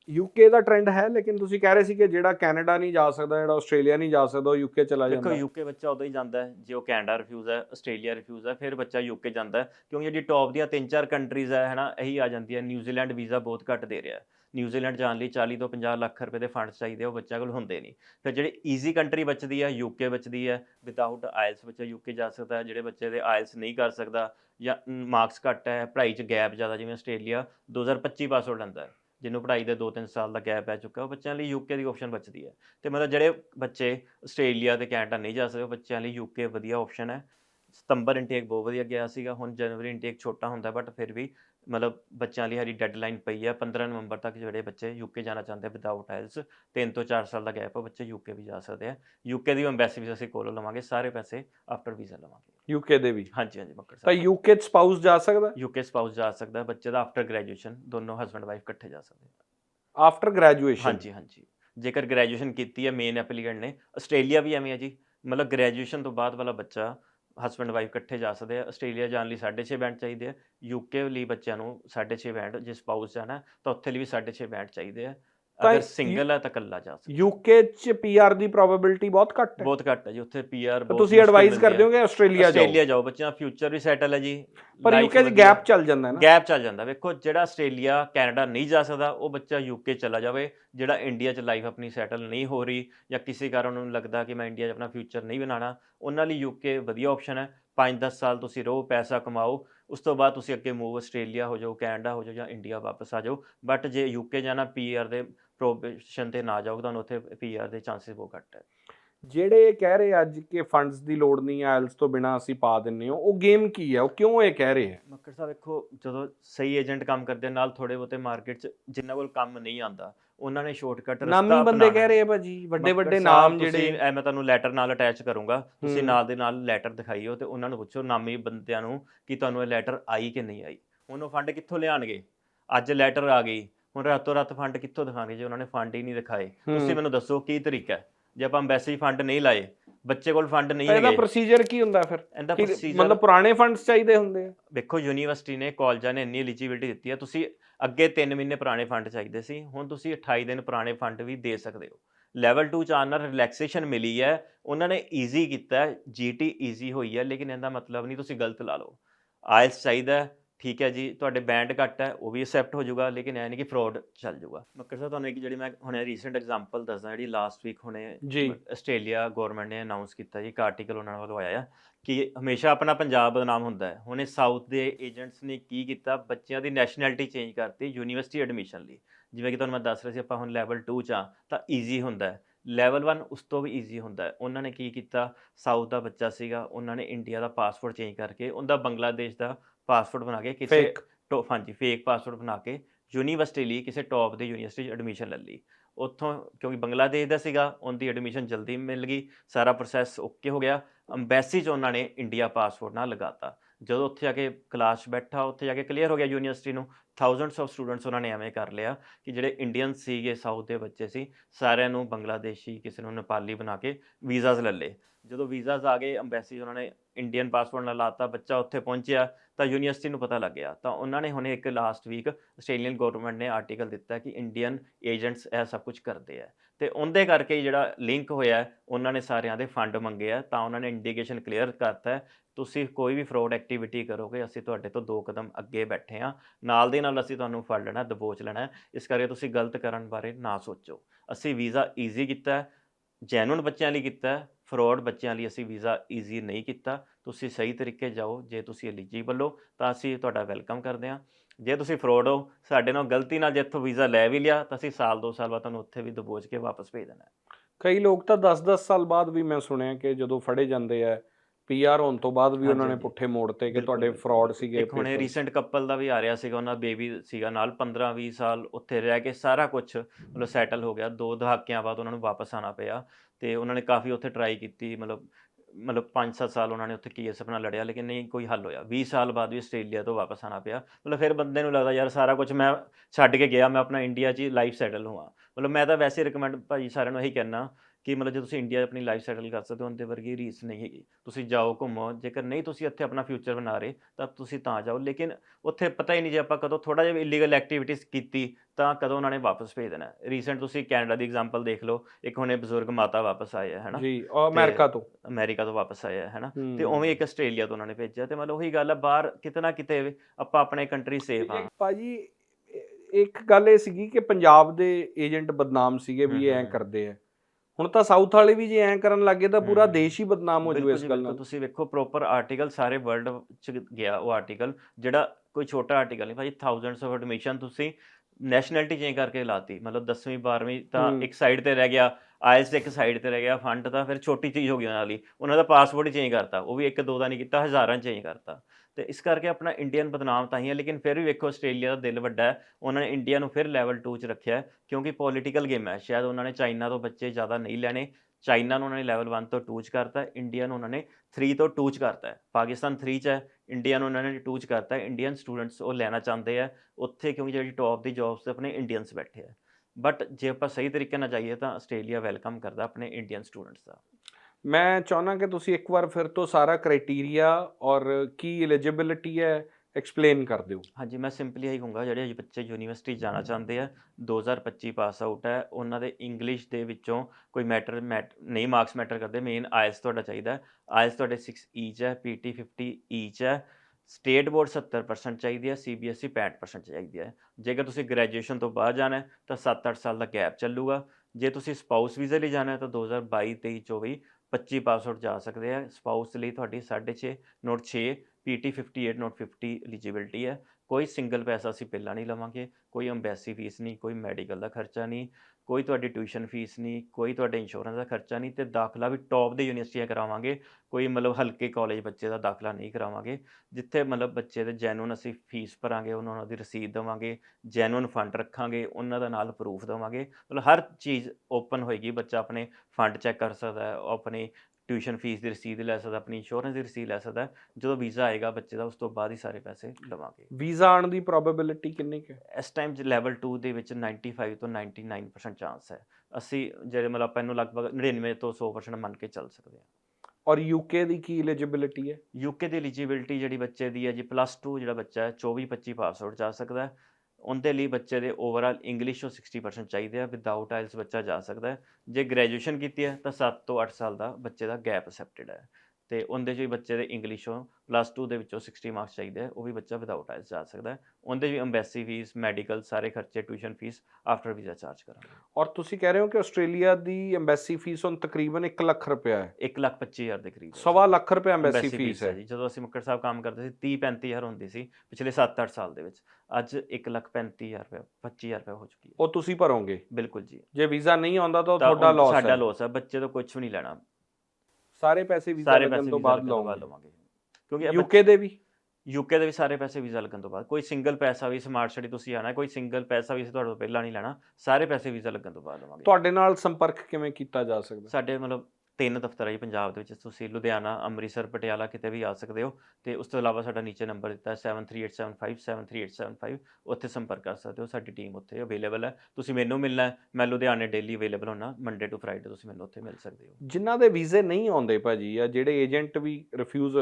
ਯੂਕੇ ਦਾ ਟ੍ਰੈਂਡ ਹੈ, ਲੇਕਿਨ ਤੁਸੀਂ ਕਹਿ ਰਹੇ ਸੀ ਕਿ ਜਿਹੜਾ ਕੈਨੇਡਾ ਨਹੀਂ ਜਾ ਸਕਦਾ, ਜਿਹੜਾ ਆਸਟ੍ਰੇਲੀਆ ਨਹੀਂ ਜਾ ਸਕਦਾ, ਉਹ ਯੂਕੇ ਚਲਾ ਦੇਖੋ ਯੂਕੇ ਬੱਚਾ ਉਦੋਂ ਹੀ ਜਾਂਦਾ ਹੈ, ਜੇ ਉਹ ਕੈਨੇਡਾ ਰਿਫਿਊਜ਼ ਹੈ ਆਸਟ੍ਰੇਲੀਆ ਰਿਫਿਊਜ਼ ਹੈ, ਫਿਰ ਬੱਚਾ ਯੂਕੇ ਜਾਂਦਾ ਹੈ, ਕਿਉਂਕਿ ਜਿਹੜੀ ਟੌਪ ਦੀਆਂ ਤਿੰਨ ਚਾਰ ਕੰਟਰੀਜ਼ ਹੈ, ਹਨਾ, ਇਹੀ ਆ ਜਾਂਦੀ ਹੈ ਨਿਊਜ਼ੀਲੈਂਡ ਵੀਜ਼ਾ ਬਹੁਤ ਘੱਟ ਦੇ ਰਿਹਾ ਹੈ। ਨਿਊਜ਼ੀਲੈਂਡ ਜਾਣ ਲਈ 40 ਤੋਂ 50 ਲੱਖ ਰੁਪਏ ਦੇ ਫੰਡਸ ਚਾਹੀਦੇ ਉਹ ਬੱਚਿਆਂ ਕੋਲ ਹੁੰਦੇ ਨਹੀਂ। ਫਿਰ ਜਿਹੜੀ ਈਜ਼ੀ ਕੰਟਰੀ ਬਚਦੀ ਹੈ ਯੂਕੇ ਬਚਦੀ ਹੈ ਵਿਦਆਊਟ ਆਇਲਸ ਬੱਚਾ ਯੂਕੇ ਜਾ ਸਕਦਾ ਹੈ, ਜਿਹੜੇ ਬੱਚੇ ਦੇ ਆਇਲਸ ਨਹੀਂ ਕਰ ਸਕਦਾ ਜਾਂ ਮਾਰਕਸ ਘੱਟ ਹੈ, ਪੜ੍ਹਾਈ 'ਚ ਗੈਪ ਜ਼ਿਆਦਾ, ਜਿਵੇਂ ਆਸਟ੍ਰੇਲੀਆ 2025 ਪਾਸ ਹੋ ਆਉਂਦਾ ਹੈ। ਜਿਹਨੂੰ ਪੜ੍ਹਾਈ ਦੇ 2-3 ਸਾਲ ਦਾ ਗੈਪ ਪੈ ਚੁੱਕਾ, ਉਹ ਬੱਚਿਆਂ ਲਈ ਯੂਕੇ ਦੀ ਆਪਸ਼ਨ ਬਚਦੀ ਹੈ। ਤੇ ਮਤਲਬ ਜਿਹੜੇ ਬੱਚੇ ਆਸਟ੍ਰੇਲੀਆ ਤੇ ਕੈਨੇਡਾ ਨਹੀਂ ਜਾ ਸਕਦੇ, ਉਹ ਬੱਚਿਆਂ ਲਈ ਯੂਕੇ ਵਧੀਆ ਆਪਸ਼ਨ ਹੈ। ਸਤੰਬਰ ਇਨਟੇਕ ਬਹੁਤ ਵਧੀਆ ਗਿਆ ਸੀਗਾ, ਹੁਣ ਜਨਵਰੀ ਇਨਟੇਕ ਛੋਟਾ ਹੁੰਦਾ ਬਟ ਫਿਰ ਵੀ ਮਤਲਬ ਬੱਚਿਆਂ ਲਈ ਹਰੀ ਡੈਡਲਾਈਨ ਪਈ ਹੈ 15 ਨਵੰਬਰ ਤੱਕ ਜਿਹੜੇ ਬੱਚੇ ਯੂਕੇ ਜਾਣਾ ਚਾਹੁੰਦੇ ਵਿਦਆਊਟ ਆਇਲਸ 3 ਤੋਂ 4 ਸਾਲ ਦਾ ਗੈਪ ਹੈ ਬੱਚੇ ਯੂਕੇ ਵੀ ਜਾ ਸਕਦੇ ਆ। ਯੂਕੇ ਦੀ ਐਮਬੈਸੀ ਵੀ ਅਸੀਂ ਕੋਲੋਂ ਲਵਾਂਗੇ ਸਾਰੇ ਪੈਸੇ ਆਫਟਰ ਵੀਜ਼ਾ ਲਵਾਂਗੇ। ਯੂਕੇ ਦੇ ਵੀ? ਹਾਂਜੀ ਹਾਂਜੀ ਮੱਕੜ ਤਾਂ ਸਾਹਿਬ ਯੂਕੇ ਚ ਸਪਾਊਸ ਜਾ ਸਕਦਾ? ਯੂਕੇ ਸਪਾਊਸ ਜਾ ਸਕਦਾ ਹੈ, ਬੱਚੇ ਦਾ ਆਫਟਰ ਗ੍ਰੈਜੂਏਸ਼ਨ ਦੋਨੋਂ ਹਸਬੰਡ ਵਾਈਫ ਇਕੱਠੇ ਜਾ ਸਕਦੇ ਆ। ਆਫਟਰ ਗ੍ਰੈਜੂਏਸ਼ਨ ਹਾਂਜੀ ਹਾਂਜੀ। ਜੇਕਰ ਗ੍ਰੈਜੂਏਸ਼ਨ ਕੀਤੀ ਹੈ ਮੇਨ ਐਪਲੀਕੈਂਟ ਨੇ ਆਸਟ੍ਰੇਲੀਆ ਵੀ ਐਵੇਂ ਹੈ ਜੀ। ਮਤਲਬ ਗ੍ਰੈਜੂਏਸ਼ਨ ਤੋਂ ਬਾਅਦ ਵਾਲਾ ਬੱਚਾ ਹਸਬੰਡ ਵਾਈਫ ਇਕੱਠੇ ਜਾ ਸਕਦੇ ਆ। ਆਸਟ੍ਰੇਲੀਆ ਜਾਣ ਲਈ 6.5 ਬੈਂਡ ਚਾਹੀਦੇ ਆ। ਯੂਕੇ ਲਈ ਬੱਚਿਆਂ ਨੂੰ 6.5 ਬੈਂਡ, ਜੇ ਸਪਾਊਸ ਜਾਣਾ ਤਾਂ ਉੱਥੇ ਲਈ ਵੀ 6.5 ਬੈਂਡ ਚਾਹੀਦੇ ਆ। ਅਗਰ ਸਿੰਗਲ ਹੈ ਤਾਂ ਇਕੱਲਾ ਜਾ ਸਕਦਾ। ਯੂਕੇ ਚ ਪੀਆਰ ਦੀ ਪ੍ਰੋਬੇਬਿਲਿਟੀ ਬਹੁਤ ਘੱਟ ਹੈ। ਬਹੁਤ ਘੱਟ ਹੈ ਜੀ ਉੱਥੇ ਪੀਆਰ ਤਾਂ ਤੁਸੀਂ ਐਡਵਾਈਸ ਕਰਦੇ ਹੋਗੇ ਆਸਟ੍ਰੇਲੀਆ ਜਾਓ। ਆਸਟ੍ਰੇਲੀਆ ਜਾਓ ਬੱਚਿਆਂ ਦਾ ਫਿਊਚਰ ਵੀ ਸੈਟਲ ਹੈ ਜੀ। ਪਰ ਯੂਕੇ ਚ। ਗੈਪ ਚੱਲ ਜਾਂਦਾ ਹੈ ਨਾ। ਗੈਪ ਚੱਲ ਜਾਂਦਾ। ਵੇਖੋ ਜਿਹੜਾ ਆਸਟ੍ਰੇਲੀਆ ਕੈਨੇਡਾ ਨਹੀਂ ਜਾ ਸਕਦਾ ਉਹ ਬੱਚਾ ਯੂਕੇ ਚਲਾ ਜਾਵੇ। ਜਿਹੜਾ ਇੰਡੀਆ 'ਚ ਲਾਈਫ ਆਪਣੀ ਸੈਟਲ ਨਹੀਂ ਹੋ ਰਹੀ ਜਾਂ ਕਿਸੇ ਕਾਰਨ ਉਹਨੂੰ ਲੱਗਦਾ ਕਿ ਮੈਂ ਇੰਡੀਆ 'ਚ ਆਪਣਾ ਫਿਊਚਰ ਨਹੀਂ ਬਣਾਉਣਾ ਉਹਨਾਂ ਲਈ ਯੂਕੇ ਵਧੀਆ ਆਪਸ਼ਨ ਹੈ। 5-10 ਸਾਲ ਤੁਸੀਂ ਰਹੋ ਪੈਸਾ ਕਮਾਓ। ਉਸ ਤੋਂ ਬਾਅਦ ਤੁਸੀਂ ਅੱਗੇ ਮੂਵ ਆਸਟ੍ਰੇਲੀਆ ਹੋ ਜਾਓ ਕੈਨੇਡਾ ਹੋ ਜਾਓ ਜਾਂ ਇੰਡੀਆ ਵਾਪਸ ਆ ਜਾਓ। ਬਟ ਜੇ ਯੂਕੇ ਜਾਣਾ ਪੀਆਰ ਦੇ ਪ੍ਰੋਬੇਸ਼ਨ ਤੇ ਨਾ ਜਾਓ ਤੁਹਾਨੂੰ ਉੱਥੇ ਪੀਆਰ ਦੇ ਚਾਂਸਸ ਬਹੁਤ ਘੱਟ ਹੈ। ਜਿਹੜੇ ਇਹ ਕਹਿ ਰਹੇ ਅੱਜ ਕਿ ਫੰਡਸ ਦੀ ਲੋੜ ਨਹੀਂ ਹੈ ਆਇਲਸ ਤੋਂ ਬਿਨਾ ਅਸੀਂ ਪਾ ਦਿੰਨੇ ਹਾਂ ਉਹ ਗੇਮ ਕੀ ਹੈ ਉਹ ਕਿਉਂ ਇਹ ਕਹਿ ਰਹੇ ਹੈ ਮੱਕੜ ਸਾਹਿਬ ਵੇਖੋ ਜਦੋਂ ਸਹੀ ਏਜੰਟ ਕੰਮ ਕਰਦੇ ਨਾਲ ਥੋੜੇ ਬਹੁਤੇ ਮਾਰਕੀਟ 'ਚ ਜਿਨ੍ਹਾਂ ਕੋਲ ਕੰਮ ਨਹੀਂ ਆਂਦਾ ਉਹਨਾਂ ਨੇ ਸ਼ਾਰਟਕਟ ਰਸਤਾ ਨਾਮੀ ਬੰਦੇ ਕਹਿ। ਰਹੇ ਆ ਭਾਜੀ ਵੱਡੇ ਵੱਡੇ ਨਾਮ ਜਿਹੜੇ ਐ ਮੈਂ ਤੁਹਾਨੂੰ ਲੈਟਰ ਨਾਲ ਅਟੈਚ ਕਰੂੰਗਾ ਤੁਸੀਂ। ਨਾਲ ਦੇ ਨਾਲ ਲੈਟਰ ਦਿਖਾਈਓ ਤੇ ਉਹਨਾਂ ਨੂੰ ਪੁੱਛੋ ਨਾਮੀ ਬੰਦਿਆਂ ਨੂੰ ਕਿ ਤੁਹਾਨੂੰ ਇਹ ਲੈਟਰ ਆਈ ਕਿ ਨਹੀਂ ਆਈ। ਹੁਣ ਉਹ ਫੰਡ ਕਿੱਥੋਂ ਲਿਆਣਗੇ ਅੱਜ ਲੈਟਰ ਆ ਗਈ ਹੁਣ ਰਾਤੋਂ ਰਾਤ ਫੰਡ ਕਿੱਥੋਂ ਦਿਖਾਣਗੇ ਜੇ ਉਹਨਾਂ ਨੇ ਫੰਡ ਹੀ ਨਹੀਂ ਦਿਖਾਏ? ਤੁਸੀਂ। ਮੈਨੂੰ ਦੱਸੋ ਕੀ ਤਰੀਕਾ ਹੈ? ਜੇ ਆਪਾਂ ਐਮਬੈਸੀ ਫੰਡ ਨਹੀਂ ਲਾਏ ਬੱਚੇ ਕੋਲ ਫੰਡ ਨਹੀਂ ਇਹਦਾ ਹੈਗੇ। ਪ੍ਰੋਸੀਜਰ ਕੀ ਹੁੰਦਾ ਫਿਰ? ਇਹਦਾ ਪ੍ਰੋਸੀਜਰ ਮਤਲਬ ਪੁਰਾਣੇ ਫੰਡਸ ਚਾਹੀਦੇ ਹੁੰਦੇ ਆ? ਵੇਖੋ ਯੂਨੀਵਰਸਿਟੀ ਨੇ ਕਾਲਜਾਂ ਨੇ ਇੰਨੀ ਐਲੀਜੀਬਿਲਟੀ ਦਿੱਤੀ ਹੈ ਤੁਸੀਂ ਅੱਗੇ 3 ਮਹੀਨੇ ਪੁਰਾਣੇ ਫੰਡ ਚਾਹੀਦੇ ਸੀ ਹੁਣ ਤੁਸੀਂ 28 ਦਿਨ ਪੁਰਾਣੇ ਫੰਡ ਵੀ ਦੇ ਸਕਦੇ ਹੋ। ਲੈਵਲ 2 ਚ ਨਾਲ ਰਿਲੈਕਸੇਸ਼ਨ ਮਿਲੀ ਹੈ। ਉਹਨਾਂ ਨੇ ਈਜ਼ੀ ਕੀਤਾ ਹੈ। ਜੀਟੀ ਈਜ਼ੀ ਹੋਈ ਹੈ ਲੇਕਿਨ ਇਹਦਾ ਮਤਲਬ ਨਹੀਂ ਤੁਸੀਂ ਗਲਤ ਲਾ ਲਓ। ਆਇਲਸ ਚਾਹੀਦਾ ਠੀਕ ਹੈ ਜੀ ਤੁਹਾਡੇ ਬੈਂਡ ਘੱਟ ਹੈ ਉਹ ਵੀ ਅਸੈਪਟ ਹੋ ਜਾਊਗਾ ਲੇਕਿਨ ਇਹ ਨਹੀਂ ਕਿ ਫਰਾਡ ਚੱਲ ਜਾਊਗਾ। ਮੱਕਰ ਸਾਹਿਬ ਤੁਹਾਨੂੰ ਇੱਕ ਜਿਹੜੀ ਮੈਂ ਹੁਣੇ ਰੀਸੈਂਟ ਐਗਜ਼ਾਮਪਲ ਦੱਸਦਾ ਜਿਹੜੀ ਲਾਸਟ ਵੀਕ ਹੁਣੇ ਜੀ। ਆਸਟ੍ਰੇਲੀਆ ਗਵਰਨਮੈਂਟ ਨੇ ਅਨਾਉਂਸ ਕੀਤਾ ਜੀ ਇੱਕ ਆਰਟੀਕਲ ਉਹਨਾਂ ਵੱਲੋਂ ਆਇਆ ਹੈ ਕਿ ਹਮੇਸ਼ਾ ਆਪਣਾ ਪੰਜਾਬ ਬਦਨਾਮ ਹੁੰਦਾ ਹੈ। ਹੁਣ ਸਾਊਥ ਦੇ ਏਜੰਟਸ ਨੇ ਕੀ ਕੀਤਾ ਬੱਚਿਆਂ ਦੀ ਨੈਸ਼ਨੈਲਿਟੀ ਚੇਂਜ ਕਰਤੀ ਯੂਨੀਵਰਸਿਟੀ ਐਡਮਿਸ਼ਨ ਲਈ। ਜਿਵੇਂ ਕਿ ਤੁਹਾਨੂੰ ਮੈਂ ਦੱਸ ਰਿਹਾ ਸੀ ਆਪਾਂ ਹੁਣ ਲੈਵਲ 2 ਚ ਆ ਤਾਂ ਈਜ਼ੀ ਹੁੰਦਾ ਹੈ। ਲੈਵਲ 1 ਉਸ ਤੋਂ ਵੀ ਈਜ਼ੀ ਹੁੰਦਾ ਹੈ। ਉਹਨਾਂ ਨੇ ਕੀ ਕੀਤਾ ਸਾਊਥ ਦਾ ਬੱਚਾ ਸੀਗਾ ਉਹਨਾਂ ਨੇ ਇੰਡੀਆ ਦਾ ਪਾਸਪੋਰਟ ਚੇਂਜ ਕਰਕੇ ਉਹਦਾ ਬੰਗਲਾਦੇਸ਼ ਦਾ ਪਾਸਪੋਰਟ ਬਣਾ ਕੇ ਕਿਸੇ ਟੋ ਹਾਂਜੀ ਫੇਕ ਪਾਸਪੋਰਟ ਬਣਾ ਕੇ ਯੂਨੀਵਰਸਿਟੀ ਲਈ ਕਿਸੇ ਟੌਪ ਦੀ ਯੂਨੀਵਰਸਿਟੀ 'ਚ ਐਡਮਿਸ਼ਨ ਲੈ ਲਈ। ਉੱਥੋਂ ਕਿਉਂਕਿ ਬੰਗਲਾਦੇਸ਼ ਦਾ ਸੀਗਾ ਉਹਦੀ ਐਡਮਿਸ਼ਨ ਜਲਦੀ ਮਿਲ ਗਈ ਸਾਰਾ ਪ੍ਰੋਸੈਸ ਓਕੇ ਹੋ ਗਿਆ। ਅੰਬੈਸੀ 'ਚ ਉਹਨਾਂ ਨੇ ਇੰਡੀਆ ਪਾਸਪੋਰਟ ਨਾਲ ਲਗਾਤਾ। ਜਦੋਂ ਉੱਥੇ ਜਾ ਕੇ ਕਲਾਸ 'ਚ ਬੈਠਾ ਉੱਥੇ ਜਾ ਕੇ ਕਲੀਅਰ ਹੋ ਗਿਆ ਯੂਨੀਵਰਸਿਟੀ ਨੂੰ। ਥਾਊਜ਼ੈਂਡਸ ਆਫ ਸਟੂਡੈਂਟਸ ਉਹਨਾਂ ਨੇ ਐਵੇਂ ਕਰ ਲਿਆ ਕਿ ਜਿਹੜੇ ਇੰਡੀਅਨ ਸੀਗੇ ਸਾਊਥ ਦੇ ਬੱਚੇ ਸੀ ਸਾਰਿਆਂ ਨੂੰ ਬੰਗਲਾਦੇਸ਼ੀ ਕਿਸੇ ਨੂੰ ਨੇਪਾਲੀ ਬਣਾ ਕੇ ਵੀਜ਼ਾਸ ਲੈ ਲਏ। ਜਦੋਂ ਵੀਜ਼ਾਸ ਆ ਗਏ ਅੰਬੈਸੀ ਉਹਨਾਂ ਨੇ ਇੰਡੀਅਨ ਪਾਸਪੋਰਟ ਨਾਲ ਲਾਤਾ, ਬੱਚਾ ਉੱਥੇ ਪਹੁੰਚਿਆ, ਤਾਂ ਯੂਨੀਵਰਸਿਟੀ ਨੂੰ ਪਤਾ ਲੱਗ ਗਿਆ। ਤਾਂ ਉਹਨਾਂ ਨੇ ਹੁਣੇ ਇੱਕ ਲਾਸਟ ਵੀਕ ਆਸਟ੍ਰੇਲੀਅਨ ਗਵਰਨਮੈਂਟ ਨੇ ਆਰਟੀਕਲ ਦਿੱਤਾ ਕਿ ਇੰਡੀਅਨ ਏਜੰਟਸ ਇਹ ਸਭ ਕੁਝ ਕਰਦੇ ਆ। ਤੇ ਉਹਦੇ ਕਰਕੇ ਜਿਹੜਾ ਲਿੰਕ ਹੋਇਆ, ਉਹਨਾਂ ਨੇ ਸਾਰਿਆਂ ਦੇ ਫੰਡ ਮੰਗੇ ਆ, ਤਾਂ ਉਹਨਾਂ ਨੇ ਇੰਡੀਕੇਸ਼ਨ ਕਲੀਅਰ ਕਰਤਾ ਤੁਸੀਂ ਕੋਈ ਵੀ ਫਰਾਡ ਐਕਟੀਵਿਟੀ ਕਰੋਗੇ, ਅਸੀਂ ਤੁਹਾਡੇ ਤੋਂ ਦੋ ਕਦਮ ਅੱਗੇ ਬੈਠੇ ਆ ਨਾਲ ਦੇ ਨਾਲ ਅਸੀਂ ਤੁਹਾਨੂੰ ਫੜ ਲੈਣਾ, ਦਬੋਚ ਲੈਣਾ ਇਸ ਕਰਕੇ ਤੁਸੀਂ ਗਲਤ ਕਰਨ ਬਾਰੇ ਨਾ ਸੋਚੋ। ਅਸੀਂ ਵੀਜ਼ਾ ਈਜ਼ੀ ਕੀਤਾ ਜੈਨੂਨ ਬੱਚਿਆਂ ਲਈ ਕੀਤਾ ਫਰਾਡ ਬੱਚਿਆਂ ਲਈ ਅਸੀਂ ਵੀਜ਼ਾ ਈਜ਼ੀ ਨਹੀਂ ਕੀਤਾ ਤੁਸੀਂ ਸਹੀ ਤਰੀਕੇ ਜਾਓ ਜੇ ਤੁਸੀਂ ਐਲੀਜੀਬਲ ਹੋ ਤਾਂ ਅਸੀਂ ਤੁਹਾਡਾ ਵੈਲਕਮ ਕਰਦੇ ਹਾਂ ਜੇ ਤੁਸੀਂ ਫਰਾਡ ਹੋ ਸਾਡੇ ਨਾਲ ਗਲਤੀ ਨਾਲ ਜੇ ਇੱਥੋਂ ਵੀਜ਼ਾ ਲੈ ਵੀ ਲਿਆ ਤਾਂ ਅਸੀਂ ਸਾਲ ਦੋ ਸਾਲ ਬਾਅਦ ਤੁਹਾਨੂੰ ਉੱਥੇ ਵੀ ਦਬੋਚ ਕੇ ਵਾਪਸ ਭੇਜ ਦੇਣਾ। ਕਈ ਲੋਕ ਤਾਂ 10-10 ਸਾਲ ਬਾਅਦ ਵੀ ਮੈਂ ਸੁਣਿਆ ਕਿ ਜਦੋਂ ਫੜੇ ਜਾਂਦੇ ਆ ਪੀਆਰ ਹੋਣ ਤੋਂ ਬਾਅਦ ਵੀ ਉਹਨਾਂ ਨੇ। ਪੁੱਠੇ ਮੋੜਤੇ ਕਿ ਤੁਹਾਡੇ। ਫਰਾਡ ਸੀਗੇ ਇੱਕ ਹੁਣੇ। ਰੀਸੈਂਟ ਕਪਲ ਦਾ ਵੀ ਆ ਰਿਹਾ ਸੀਗਾ ਉਹਨਾਂ ਬੇਬੀ ਸੀਗਾ ਨਾਲ 15 20 ਸਾਲ ਉੱਥੇ ਰਹਿ ਕੇ ਸਾਰਾ ਕੁਝ ਮਤਲਬ ਸੈਟਲ ਹੋ ਗਿਆ ਦੋ ਦਹਾਕਿਆਂ ਬਾਅਦ ਉਹਨਾਂ ਨੂੰ ਵਾਪਸ ਆਣਾ ਪਿਆ ਤੇ ਉਹਨਾਂ ਨੇ ਕਾਫੀ ਉੱਥੇ ਟਰਾਈ ਕੀਤੀ, ਮਤਲਬ ਮਤਲਬ 5-7 ਸਾਲ ਉਹਨਾਂ ਨੇ ਉੱਥੇ ਕੇਸ ਆਪਣਾ ਲੜਿਆ, ਲੇਕਿਨ ਨਹੀਂ ਕੋਈ ਹੱਲ ਹੋਇਆ। 20 ਸਾਲ ਬਾਅਦ ਵੀ ਆਸਟ੍ਰੇਲੀਆ ਤੋਂ ਵਾਪਸ ਆਣਾ ਪਿਆ। ਮਤਲਬ ਫਿਰ ਬੰਦੇ ਨੂੰ ਲੱਗਦਾ, ਯਾਰ ਸਾਰਾ ਕੁਝ ਮੈਂ ਛੱਡ ਕੇ ਗਿਆ, ਮੈਂ ਆਪਣਾ ਇੰਡੀਆ 'ਚ ਹੀ ਲਾਈਫ ਸੈਟਲ ਹੋਵਾਂ। ਮਤਲਬ ਮੈਂ ਤਾਂ ਵੈਸੇ ਰਿਕਮੈਂਡ ਭਾਜੀ ਸਾਰਿਆਂ ਨੂੰ ਇਹੀ ਕਹਿਣਾ ਕਿ ਮਤਲਬ ਜੇ ਤੁਸੀਂ ਇੰਡੀਆ ਆਪਣੀ ਲਾਈਫ ਸੈਟਲ ਕਰ ਸਕਦੇ ਹੋ ਉਹਦੇ ਵਰਗੀ ਰੀਸ ਨਹੀਂ ਹੈਗੀ। ਤੁਸੀਂ ਜਾਓ ਘੁੰਮੋ ਜੇਕਰ ਨਹੀਂ ਤੁਸੀਂ ਇੱਥੇ ਆਪਣਾ ਫਿਊਚਰ ਬਣਾ ਰਹੇ ਤਾਂ ਤੁਸੀਂ ਤਾਂ ਜਾਓ। ਲੇਕਿਨ ਉੱਥੇ ਪਤਾ ਹੀ ਨਹੀਂ ਜੇ ਆਪਾਂ ਕਦੋਂ ਥੋੜਾ ਜਿਹਾ ਇਲੀਗਲ ਐਕਟੀਵਿਟੀਜ਼ ਕੀਤੀ ਤਾਂ ਕਦੋਂ ਉਹਨਾਂ ਨੇ ਵਾਪਸ ਭੇਜ ਦੇਣਾ। ਰੀਸੈਂਟ ਤੁਸੀਂ ਕੈਨੇਡਾ ਦੀ ਐਗਜ਼ਾਮਪਲ ਦੇਖ ਲਓ ਇੱਕ ਹੁਣੇ ਬਜ਼ੁਰਗ ਮਾਤਾ ਵਾਪਸ ਆਏ ਹੈ ਹੈਨਾ? ਜੀ ਉਹ ਅਮਰੀਕਾ ਤੋਂ ਅਮਰੀਕਾ ਤੋਂ ਵਾਪਸ ਆਏ ਹੈ ਹੈਨਾ। ਤੇ ਉਵੇਂ ਇੱਕ ਆਸਟ੍ਰੇਲੀਆ ਤੋਂ ਉਹਨਾਂ ਨੇ ਭੇਜਿਆ ਤੇ ਮਤਲਬ ਉਹੀ ਗੱਲ ਹੈ ਬਾਹਰ ਕਿਤੇ ਨਾ ਕਿਤੇ ਆਪਾਂ ਆਪਣੇ ਕੰਟਰੀ ਸੇਫ ਇੱਕ ਭਾਜੀ ਇੱਕ ਗੱਲ ਇਹ ਸੀਗੀ ਕਿ ਪੰਜਾਬ ਦੇ ਏਜੰਟ ਬਦਨਾਮ ਸੀਗੇ ਵੀ ਇਹ ਐਂ। ਕਰਦੇ ਆ। ਹੁਣ ਤਾਂ ਸਾਊਥ ਵਾਲੇ ਵੀ ਜੇ ਐਂ ਕਰਨ ਲੱਗੇ ਤਾਂ ਪੂਰਾ। ਦੇਸ਼ ਹੀ ਬਦਨਾਮ ਹੋ ਬਿਲਕੁਲ ਇਸ ਜੀ, ਗੱਲ। ਨਾਲ ਤੁਸੀਂ ਵੇਖੋ ਪ੍ਰੋਪਰ ਆਰਟੀਕਲ ਸਾਰੇ ਵਰਲਡ ਚ ਗਿਆ ਉਹ ਆਰਟੀਕਲ ਜਿਹੜਾ ਕੋਈ ਛੋਟਾ ਆਰਟੀਕਲ ਨਹੀਂ ਭਾਜੀ ਥਾਊਜ਼ੈਂਡਸ ਆਫ ਐਡਮਿਸ਼ਨ ਤੁਸੀਂ ਨੈਸ਼ਨੈਲਿਟੀ ਚੇਂਜ ਕਰਕੇ ਲਾਤੀ ਮਤਲਬ 10ਵੀਂ 12ਵੀਂ ਤਾਂ। ਇੱਕ ਸਾਈਡ ਤੇ ਰਹਿ ਗਿਆ ਆਇਲਸ ਇੱਕ ਸਾਈਡ ਤੇ ਰਹਿ ਗਿਆ ਫੰਡ ਤਾਂ ਫਿਰ ਛੋਟੀ ਚੀਜ਼ ਹੋ ਗਈ ਉਹਨਾਂ ਲਈ ਉਹਨਾਂ ਦਾ ਪਾਸਪੋਰਟ ਹੀ ਚੇਂਜ ਕਰਤਾ ਉਹ ਵੀ ਇੱਕ ਦੋ ਦਾ ਨਹੀਂ ਕੀਤਾ ਹਜ਼ਾਰਾਂ ਚੇਂਜ ਕਰਤਾ ਤੇ ਇਸ ਕਰਕੇ ਆਪਣਾ ਇੰਡੀਅਨ ਬਦਨਾਮ ਤਾਂ ਹੀ ਹੈ, ਲੇਕਿਨ ਫਿਰ ਵੀ ਵੇਖੋ ਆਸਟ੍ਰੇਲੀਆ ਦਾ ਦਿਲ ਵੱਡਾ ਹੈ, ਉਹਨਾਂ ਨੇ ਇੰਡੀਆ ਨੂੰ ਫਿਰ ਲੈਵਲ 2 ਚ ਰੱਖਿਆ ਕਿਉਂਕਿ ਪੋਲੀਟੀਕਲ ਗੇਮ ਹੈ, ਸ਼ਾਇਦ ਉਹਨਾਂ ਨੇ ਚਾਈਨਾ ਤੋਂ ਬੱਚੇ ਜ਼ਿਆਦਾ ਨਹੀਂ ਲੈਣੇ, ਚਾਈਨਾ ਨੂੰ ਉਹਨਾਂ ਨੇ ਲੈਵਲ 1 ਤੋਂ 2 ਚ ਕਰਤਾ ਇੰਡੀਆ ਨੂੰ ਉਹਨਾਂ ਨੇ 3 ਤੋਂ 2 ਚ ਕਰਤਾ ਪਾਕਿਸਤਾਨ 3 ਚ ਹੈ ਇੰਡੀਆ ਨੂੰ ਉਹਨਾਂ ਨੇ 2 ਚ ਕਰਤਾ ਇੰਡੀਅਨ ਸਟੂਡੈਂਟਸ ਉਹ ਲੈਣਾ ਚਾਹੁੰਦੇ ਆ ਉੱਥੇ ਕਿਉਂਕਿ ਜਿਹੜੀ ਟੌਪ ਦੀ ਜੌਬਸ ਤੇ ਆਪਣੇ ਇੰਡੀਅਨਸ ਬੈਠੇ ਆ ਬਟ ਜੇ ਆਪਾਂ ਸਹੀ ਤਰੀਕੇ ਨਾਲ ਜਾਈਏ ਤਾਂ ਆਸਟ੍ਰੇਲੀਆ ਵੈਲਕਮ ਕਰਦਾ ਆਪਣੇ ਇੰਡੀਅਨ ਸਟੂਡੈਂਟਸ ਦਾ। ਮੈਂ ਚਾਹੁੰਦਾ ਕਿ ਤੁਸੀਂ ਇੱਕ ਵਾਰ ਫਿਰ ਤੋਂ ਸਾਰਾ ਕ੍ਰਾਈਟੇਰੀਆ ਔਰ ਕੀ ਐਲੀਜੀਬਿਲਿਟੀ ਹੈ ਐਕਸਪਲੇਨ ਕਰ ਦਿਓ। ਹਾਂਜੀ ਮੈਂ ਸਿੰਪਲੀ ਇਹੀ ਕਹੂੰਗਾ ਜਿਹੜੇ ਬੱਚੇ ਯੂਨੀਵਰਸਿਟੀ ਜਾਣਾ ਚਾਹੁੰਦੇ ਆ 2025 ਪਾਸ ਆਊਟ ਹੈ ਉਹਨਾਂ ਦੇ ਇੰਗਲਿਸ਼ ਦੇ ਵਿੱਚੋਂ ਕੋਈ ਮੈਟਰ ਨਹੀਂ ਮਾਰਕਸ ਮੈਟਰ ਕਰਦੇ ਮੇਨ ਆਇਲਸ ਤੁਹਾਡਾ ਚਾਹੀਦਾ ਆਇਲਸ ਤੁਹਾਡੇ 6 ਈਚ ਹੈ ਪੀਟੀ 50 ਈਚ ਹੈ ਸਟੇਟ ਬੋਰਡ 70% ਚਾਹੀਦੀ ਹੈ ਸੀਬੀਐਸਈ 65% ਚਾਹੀਦੀ ਹੈ। ਜੇਕਰ ਤੁਸੀਂ ਗ੍ਰੈਜੂਏਸ਼ਨ ਤੋਂ ਬਾਅਦ ਜਾਣਾ ਹੈ ਤਾਂ 7-8 ਸਾਲ ਦਾ ਗੈਪ ਚੱਲੂਗਾ। ਜੇ ਤੁਸੀਂ ਸਪਾਊਸ ਵੀਜ਼ੇ ਲਈ ਜਾਣਾ ਹੈ ਤਾਂ 2022 23 24 25 ਪਾਸ ਜਾ ਸਕਦੇ ਆ। ਸਪਾਊਸ ਲਈ ਤੁਹਾਡੀ 6.5 ਨੋਟ 6 ਪੀਟੀ 58 ਨੋਟ 50 ਐਲੀਜੀਬਿਲਟੀ ਹੈ। ਕੋਈ ਸਿੰਗਲ ਪੈਸਾ ਅਸੀਂ ਪਹਿਲਾਂ ਨਹੀਂ ਲਵਾਂਗੇ, ਕੋਈ ਅੰਬੈਸੀ ਫੀਸ ਨਹੀਂ, ਕੋਈ ਮੈਡੀਕਲ ਦਾ ਖਰਚਾ ਨਹੀਂ। ਕੋਈ ਤੁਹਾਡੀ ਟਿਊਸ਼ਨ ਫੀਸ ਨਹੀਂ, ਕੋਈ ਤੁਹਾਡੇ ਇੰਸ਼ੋਰੈਂਸ ਦਾ ਖਰਚਾ ਨਹੀਂ ਤੇ ਦਾਖਲਾ ਵੀ ਟੌਪ ਦੇ ਯੂਨੀਵਰਸਿਟੀਆਂ ਕਰਾਵਾਂਗੇ, ਕੋਈ ਮਤਲਬ ਹਲਕੇ ਕਾਲਜ ਬੱਚੇ ਦਾ ਦਾਖਲਾ ਨਹੀਂ ਕਰਾਵਾਂਗੇ, ਜਿੱਥੇ ਮਤਲਬ ਬੱਚੇ ਦੇ ਜੈਨੂਨ ਅਸੀਂ ਫੀਸ ਭਰਾਂਗੇ, ਉਹਨਾਂ ਨੂੰ ਦੀ ਰਸੀਦ ਦੇਵਾਂਗੇ ਜੈਨੂਨ ਫੰਡ ਰੱਖਾਂਗੇ, ਉਹਨਾਂ ਦਾ ਨਾਲ ਪ੍ਰੂਫ ਦੇਵਾਂਗੇ, ਮਤਲਬ ਹਰ ਚੀਜ਼ ਓਪਨ ਹੋਏਗੀ, ਬੱਚਾ ਆਪਣੇ ਫੰਡ ਚੈੱਕ ਕਰ ਸਕਦਾ ਹੈ, ਉਹ ਆਪਣੀ ਟਿਊਸ਼ਨ ਫੀਸ ਦੀ ਰਸੀਦ ਲੈ ਸਕਦਾ ਆਪਣੀ ਇੰਸ਼ੋਰੈਂਸ ਦੀ ਰਸੀਦ ਲੈ ਸਕਦਾ। ਜਦੋਂ ਵੀਜ਼ਾ ਆਏਗਾ ਬੱਚੇ ਦਾ ਉਸ ਤੋਂ ਬਾਅਦ ਹੀ ਸਾਰੇ ਪੈਸੇ ਲਵਾਂਗੇ। ਵੀਜ਼ਾ ਆਉਣ ਦੀ ਪ੍ਰੋਬੇਬਿਲਿਟੀ ਕਿੰਨੀ ਕੁ ਹੈ? ਇਸ ਟਾਈਮ ਚ ਲੈਵਲ 2 ਦੇ ਵਿੱਚ 95 ਤੋਂ 99% ਚਾਂਸ ਹੈ। ਅਸੀਂ ਜਿਹੜੇ ਮਤਲਬ ਆਪਾਂ ਇਹਨੂੰ ਲਗਭਗ 99 ਤੋਂ 100% ਮੰਨ ਕੇ ਚੱਲ ਸਕਦੇ ਹਾਂ। ਔਰ ਯੂਕੇ ਦੀ ਕੀ ਐਲੀਜੀਬਿਲਿਟੀ ਹੈ? ਯੂਕੇ ਦੀ ਐਲੀਜੀਬਿਲਟੀ ਜਿਹੜੀ ਬੱਚੇ ਦੀ ਹੈ ਜੀ ਪਲੱਸ 2 ਜਿਹੜਾ ਬੱਚਾ ਹੈ 24 25 ਪਾਸ ਆਊਟ ਜਾ ਸਕਦਾ ਹੈ। ਉਹਦੇ ਲਈ ਬੱਚੇ ਦੇ ਓਵਰਆਲ ਇੰਗਲਿਸ਼ ਤੋਂ 60% ਚਾਹੀਦੇ ਆ ਵਿਦਆਊਟ ਆਇਲਸ ਬੱਚਾ ਜਾ ਸਕਦਾ ਹੈ। ਜੇ ਗ੍ਰੈਜੂਏਸ਼ਨ ਕੀਤੀ ਹੈ ਤਾਂ 7 ਤੋਂ 8 ਸਾਲ ਦਾ ਬੱਚੇ ਦਾ ਗੈਪ ਅਸੈਪਟਡ ਹੈ। ਤੇ ਉਹਦੇ 'ਚ ਵੀ ਬੱਚੇ ਦੇ ਇੰਗਲਿਸ਼ੋਂ ਪਲੱਸ 2 ਦੇ ਵਿੱਚੋਂ 60 ਮਾਰਕਸ ਚਾਹੀਦੇ ਆ ਉਹ ਵੀ ਬੱਚਾ ਵਿਦਆਊਟ ਆਇਲਸ ਜਾ ਸਕਦਾ ਹੈ। ਉਹਦੇ ਵੀ ਅੰਬੈਸੀ ਫੀਸ ਮੈਡੀਕਲ ਸਾਰੇ ਖਰਚੇ tuition fees after visa charge ਕਰਾਂਗੇ। ਔਰ ਤੁਸੀਂ ਕਹਿ ਰਹੇ ਹੋ ਕਿ ਆਸਟ੍ਰੇਲੀਆ ਦੀ ਐਮਬੈਸੀ ਫੀਸ ਹੁਣ ਤਕਰੀਬਨ 1 ਲੱਖ ਰੁਪਇਆ ਹੈ। 1 ਲੱਖ 25 ਹਜ਼ਾਰ ਦੇ ਕਰੀਬ ਸਵਾ ਲੱਖ ਰੁਪਏ ਐਮਬੈਸੀ ਫੀਸ ਹੈ। ਜੀ। ਜਦੋਂ ਅਸੀਂ ਮੁਕਤਸਰ ਸਾਹਿਬ ਕੰਮ ਕਰਦੇ ਸੀ 30 35 ਹਜ਼ਾਰ ਹੁੰਦੀ ਸੀ ਪਿਛਲੇ 7-8 ਸਾਲ ਦੇ ਵਿੱਚ। ਅੱਜ 1 ਲੱਖ 35 ਹਜ਼ਾਰ ਰੁਪਏ 25 ਹਜ਼ਾਰ ਰੁਪਏ ਹੋ ਚੁੱਕੀ ਹੈ। ਉਹ ਤੁਸੀਂ ਭਰੋਗੇ? ਬਿਲਕੁਲ ਜੀ। ਜੇ ਵੀਜ਼ਾ ਨਹੀਂ ਆਉਂਦਾ ਤਾਂ ਤੁਹਾਡਾ ਲਾਸ ਸਾਡਾ ਹੈ। ਲਾਸ ਹੈ। ਬੱਚੇ ਤੋਂ ਕੁਝ ਵੀ ਨਹੀਂ ਲੈਣਾ। ਸਾਰੇ ਪੈਸੇ ਵੀਜ਼ਾ ਸਾਰੇ ਲੱਗਣ ਪੈਸੇ ਤੋਂ ਬਾਅਦ ਲਵਾਂਗੇ ਲਵਾਂਗੇ। ਕਿਉਂਕਿ ਯੂਕੇ ਦੇ ਵੀ? ਯੂਕੇ ਦੇ ਵੀ ਸਾਰੇ ਪੈਸੇ ਵੀਜ਼ਾ ਲੱਗਣ ਤੋਂ ਬਾਅਦ। ਕੋਈ ਸਿੰਗਲ ਪੈਸਾ ਵੀ ਸਮਾਰਟ ਸਟੱਡੀ ਤੁਸੀਂ ਆਣਾ ਕੋਈ ਸਿੰਗਲ ਪੈਸਾ ਵੀ ਅਸੀਂ ਤੁਹਾਡੇ ਤੋਂ ਪਹਿਲਾਂ ਨਹੀਂ ਲੈਣਾ ਸਾਰੇ ਪੈਸੇ ਵੀਜ਼ਾ ਲੱਗਣ ਤੋਂ ਬਾਅਦ ਲਵਾਂਗੇ। ਤੁਹਾਡੇ ਨਾਲ ਸੰਪਰਕ ਕਿਵੇਂ ਕੀਤਾ ਜਾ ਸਕਦਾ? ਸਾਡੇ ਮਤਲਬ ਤਿੰਨ ਦਫ਼ਤਰ ਹੈ ਜੀ ਪੰਜਾਬ ਦੇ ਵਿੱਚ ਤੁਸੀਂ ਲੁਧਿਆਣਾ ਅੰਮ੍ਰਿਤਸਰ ਪਟਿਆਲਾ ਕਿਤੇ ਵੀ ਆ ਸਕਦੇ ਹੋ ਤੇ ਉਸ ਤੋਂ ਇਲਾਵਾ ਸਾਡਾ ਨੀਚੇ ਨੰਬਰ ਦਿੱਤਾ ਹੈ 7387573875 ਉੱਥੇ ਸੰਪਰਕ ਕਰ ਸਕਦੇ ਹੋ ਸਾਡੀ ਟੀਮ ਉੱਥੇ ਅਵੇਲੇਬਲ ਹੈ। ਤੁਸੀਂ ਮੈਨੂੰ ਮਿਲਣਾ ਹੈ ਮੈਂ ਲੁਧਿਆਣੇ ਡੇਲੀ ਅਵੇਲੇਬਲ ਹੋਣਾ ਮੰਡੇ ਟੂ ਫਰਾਈਡੇ ਤੁਸੀਂ ਮੈਨੂੰ ਉੱਥੇ ਮਿਲ ਸਕਦੇ ਹੋ। ਜਿਨ੍ਹਾਂ ਦੇ ਵੀਜ਼ੇ ਨਹੀਂ ਆਉਂਦੇ ਭਾਜੀ ਆ ਜਿਹੜੇ ਏਜੰਟ ਵੀ ਰਿਫਿਊਜ਼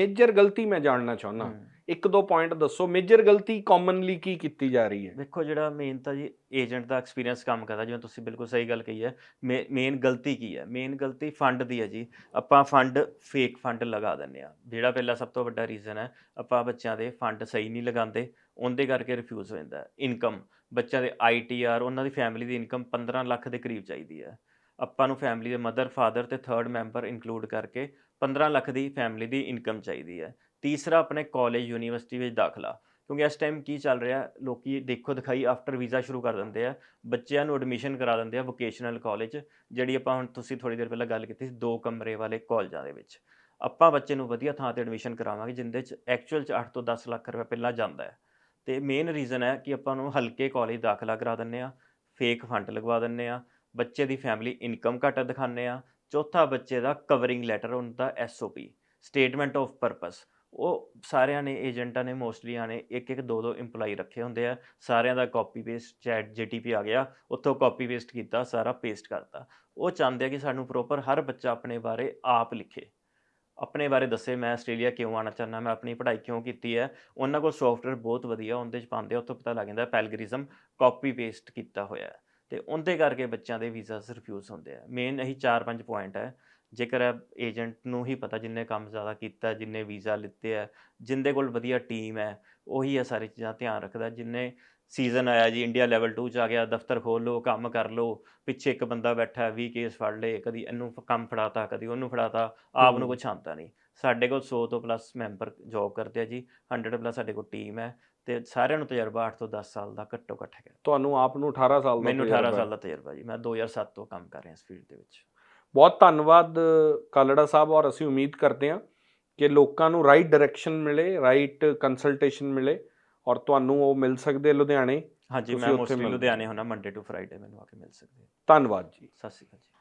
ਮੇਜਰ ਗਲਤੀ ਮੈਂ ਜਾਣਨਾ ਚਾਹੁੰਦਾ। ਇੱਕ ਦੋ ਪੁਆਇੰਟ ਦੱਸੋ ਮੇਜਰ ਗਲਤੀ ਕਾਮਨਲੀ ਕੀ ਕੀਤੀ ਜਾ ਰਹੀ ਹੈ? ਦੇਖੋ ਜਿਹੜਾ ਮੇਨ ਤਾਂ ਜੀ ਏਜੰਟ ਦਾ ਐਕਸਪੀਰੀਅੰਸ ਕੰਮ ਕਰਦਾ, ਜਿਵੇਂ ਤੁਸੀਂ ਬਿਲਕੁਲ ਸਹੀ ਗੱਲ ਕਹੀ ਹੈ ਮੇਨ ਗਲਤੀ ਕੀ ਹੈ? ਮੇਨ ਗਲਤੀ ਫੰਡ ਦੀ ਹੈ ਜੀ। ਆਪਾਂ ਫੰਡ ਫੇਕ ਫੰਡ ਲਗਾ ਦਿੰਦੇ ਆ ਜਿਹੜਾ ਪਹਿਲਾ ਸਭ ਤੋਂ ਵੱਡਾ ਰੀਜ਼ਨ ਹੈ, ਆਪਾਂ ਬੱਚਿਆਂ ਦੇ ਫੰਡ ਸਹੀ ਨਹੀਂ ਲਗਾਉਂਦੇ, ਉਹਦੇ ਕਰਕੇ ਰਿਫਿਊਜ਼ ਹੋ ਜਾਂਦਾ ਇਨਕਮ ਬੱਚਿਆਂ ਦੇ ਆਈਟੀਆਰ ਉਹਨਾਂ ਦੀ ਫੈਮਿਲੀ ਦੀ ਇਨਕਮ 15 ਲੱਖ ਦੇ ਕਰੀਬ ਚਾਹੀਦੀ ਹੈ। ਆਪਾਂ ਨੂੰ ਫੈਮਿਲੀ ਦੇ ਮਦਰ ਫਾਦਰ ਤੇ ਥਰਡ ਮੈਂਬਰ ਇਨਕਲੂਡ ਕਰਕੇ 15 ਲੱਖ ਦੀ ਫੈਮਿਲੀ ਦੀ ਇਨਕਮ ਚਾਹੀਦੀ ਹੈ। ਤੀਸਰਾ ਆਪਣੇ ਕਾਲਜ, ਯੂਨੀਵਰਸਿਟੀ ਵਿੱਚ ਦਾਖਲਾ। ਕਿਉਂਕਿ ਇਸ ਟਾਈਮ ਕੀ ਚੱਲ ਰਿਹਾ, ਲੋਕੀ ਦੇਖੋ ਦਿਖਾਈ ਆਫਟਰ ਵੀਜ਼ਾ ਸ਼ੁਰੂ ਕਰ ਦਿੰਦੇ ਆ, ਬੱਚਿਆਂ ਨੂੰ ਐਡਮਿਸ਼ਨ ਕਰਾ ਦਿੰਦੇ ਆ ਵੋਕੇਸ਼ਨਲ ਕਾਲਜ ਜਿਹੜੀ ਆਪਾਂ ਹੁਣ ਤੁਸੀਂ ਥੋੜੀ ਦੇਰ ਪਹਿਲਾਂ ਗੱਲ ਕੀਤੀ ਸੀ, ਦੋ ਕਮਰੇ ਵਾਲੇ ਕਾਲਜਾਂ ਦੇ ਵਿੱਚ। ਆਪਾਂ ਬੱਚੇ ਨੂੰ ਵਧੀਆ ਥਾਂ ਤੇ ਐਡਮਿਸ਼ਨ ਕਰਾਵਾਂਗੇ, ਜਿੰਦੇ ਚ ਐਕਚੁਅਲ ਚ 8 ਤੋਂ 10 ਲੱਖ ਰੁਪਏ ਪਹਿਲਾਂ ਜਾਂਦਾ ਹੈ। ਤੇ ਮੇਨ ਰੀਜ਼ਨ ਹੈ ਕਿ ਆਪਾਂ ਨੂੰ ਹਲਕੇ ਕਾਲਜ ਦਾਖਲਾ ਕਰਾ ਦਿੰਨੇ ਆ ਫੇਕ ਫੰਡ ਲਗਵਾ ਦਿੰਨੇ ਆ, ਬੱਚੇ ਦੀ ਫੈਮਿਲੀ ਇਨਕਮ ਘੱਟ ਦਿਖਾਉਂਦੇ ਆ, ਚੌਥਾ ਬੱਚੇ ਦਾ ਕਵਰਿੰਗ ਲੈਟਰ ਹੁੰਦਾ ਐਸਓਪੀ ਸਟੇਟਮੈਂਟ ਆਫ ਪਰਪਸ ਉਹ ਸਾਰਿਆਂ ਨੇ, ਏਜੰਟਾਂ ਨੇ ਮੋਸਟਲੀ ਆਣੇ ਇੱਕ ਇੱਕ ਦੋ ਦੋ EMPLOYE ਰੱਖੇ ਹੁੰਦੇ ਆ। ਸਾਰਿਆਂ ਦਾ ਕਾਪੀ ਪੇਸਟ ਚੈਟ ਜੀਟੀਪੀ ਆ ਗਿਆ। ਉੱਥੋਂ ਕਾਪੀ ਪੇਸਟ ਕੀਤਾ, ਸਾਰਾ ਪੇਸਟ ਕਰਤਾ। ਉਹ ਚਾਹੁੰਦੇ ਆ ਕਿ ਸਾਨੂੰ ਪ੍ਰੋਪਰ ਹਰ ਬੱਚਾ ਆਪਣੇ ਬਾਰੇ ਆਪ ਲਿਖੇ। ਆਪਣੇ ਬਾਰੇ ਦੱਸੇ, ਮੈਂ ਆਸਟ੍ਰੇਲੀਆ ਕਿਉਂ ਆਉਣਾ ਚਾਹੁੰਦਾ, ਮੈਂ ਆਪਣੀ ਪੜ੍ਹਾਈ ਕਿਉਂ ਕੀਤੀ ਹੈ? ਉਹਨਾਂ ਕੋਲ ਸੌਫਟਵੇਅਰ ਬਹੁਤ ਵਧੀਆ, ਉਹਦੇ ਚ ਪਾਉਂਦੇ ਆ, ਉੱਥੋਂ ਪਤਾ ਲੱਗ ਜਾਂਦਾ ਪੈਲਗਰਿਜ਼ਮ ਕਾਪੀ ਪੇਸਟ ਕੀਤਾ ਹੋਇਆ ਹੈ। ਤੇ ਉਹਦੇ ਕਰਕੇ ਬੱਚਿਆਂ ਦੇ ਵੀਜ਼ਾਸ ਰਿਫਿਊਜ਼ ਹੁੰਦੇ ਆ। ਮੇਨ ਇਹੀ 4-5 ਪੁਆਇੰਟ ਹੈ। ਜੇਕਰ ਏਜੰਟ ਨੂੰ ਹੀ ਪਤਾ ਜਿੰਨੇ ਕੰਮ ਜ਼ਿਆਦਾ ਕੀਤਾ ਜਿੰਨੇ ਵੀਜ਼ਾ ਲਿੱਤੇ ਆ ਜਿੰਦੇ ਕੋਲ ਵਧੀਆ ਟੀਮ ਹੈ ਉਹੀ ਇਹ ਸਾਰੀ ਚੀਜ਼ਾਂ ਧਿਆਨ ਰੱਖਦਾ ਜਿੰਨੇ ਸੀਜ਼ਨ ਆਇਆ ਜੀ ਇੰਡੀਆ ਲੈਵਲ 2 ਚ ਆ ਗਿਆ ਦਫ਼ਤਰ ਖੋਲ ਲਓ ਕੰਮ ਕਰ ਲਓ ਪਿੱਛੇ ਇੱਕ ਬੰਦਾ ਬੈਠਾ 20 ਕੇਸ ਫੜ ਲਏ ਕਦੀ ਇਹਨੂੰ ਕੰਮ ਫੜਾਤਾ ਕਦੀ ਉਹਨੂੰ ਫੜਾਤਾ ਆਪ ਨੂੰ। ਕੁਛ ਆਉਂਦਾ ਨਹੀਂ ਸਾਡੇ ਕੋਲ 100 ਤੋਂ ਪਲੱਸ ਮੈਂਬਰ ਜੌਬ ਕਰਦੇ ਆ ਜੀ 100 ਪਲੱਸ ਸਾਡੇ ਕੋਲ ਟੀਮ ਹੈ ਤੇ ਸਾਰਿਆਂ ਨੂੰ ਤਜਰਬਾ 8 ਤੋਂ 10 ਸਾਲ ਦਾ ਘੱਟੋ ਘੱਟ ਹੈਗਾ ਤੁਹਾਨੂੰ ਆਪ ਨੂੰ 18 ਸਾਲ ਦਾ ਮੈਨੂੰ ਤਜਰਬਾ 18 ਹੈ। ਸਾਲ ਦਾ ਤਜਰਬਾ ਜੀ ਮੈਂ 2007 ਤੋਂ ਕੰਮ ਕਰ ਰਿਹਾ ਇਸ ਫੀਲਡ ਦੇ ਵਿੱਚ ਬਹੁਤ ਧੰਨਵਾਦ ਕਾਲੜਾ ਸਾਹਿਬ ਔਰ ਅਸੀਂ ਉਮੀਦ ਕਰਦੇ ਹਾਂ ਕਿ ਲੋਕਾਂ ਨੂੰ ਰਾਈਟ ਡਾਇਰੈਕਸ਼ਨ ਮਿਲੇ ਰਾਈਟ ਕੰਸਲਟੇਸ਼ਨ ਮਿਲੇ ਔਰ ਤੁਹਾਨੂੰ ਉਹ ਮਿਲ ਸਕਦੇ ਲੁਧਿਆਣੇ ਹਾਂਜੀ ਮੈਂ ਮੋਸਟਲੀ। ਲੁਧਿਆਣੇ ਹੋਣਾ ਮੰਡੇ ਟੂ ਫਰਾਈਡੇ ਮੈਨੂੰ ਆ ਕੇ ਮਿਲ ਸਕਦੇ। ਧੰਨਵਾਦ ਜੀ ਸਤਿ ਸ਼੍ਰੀ ਅਕਾਲ ਜੀ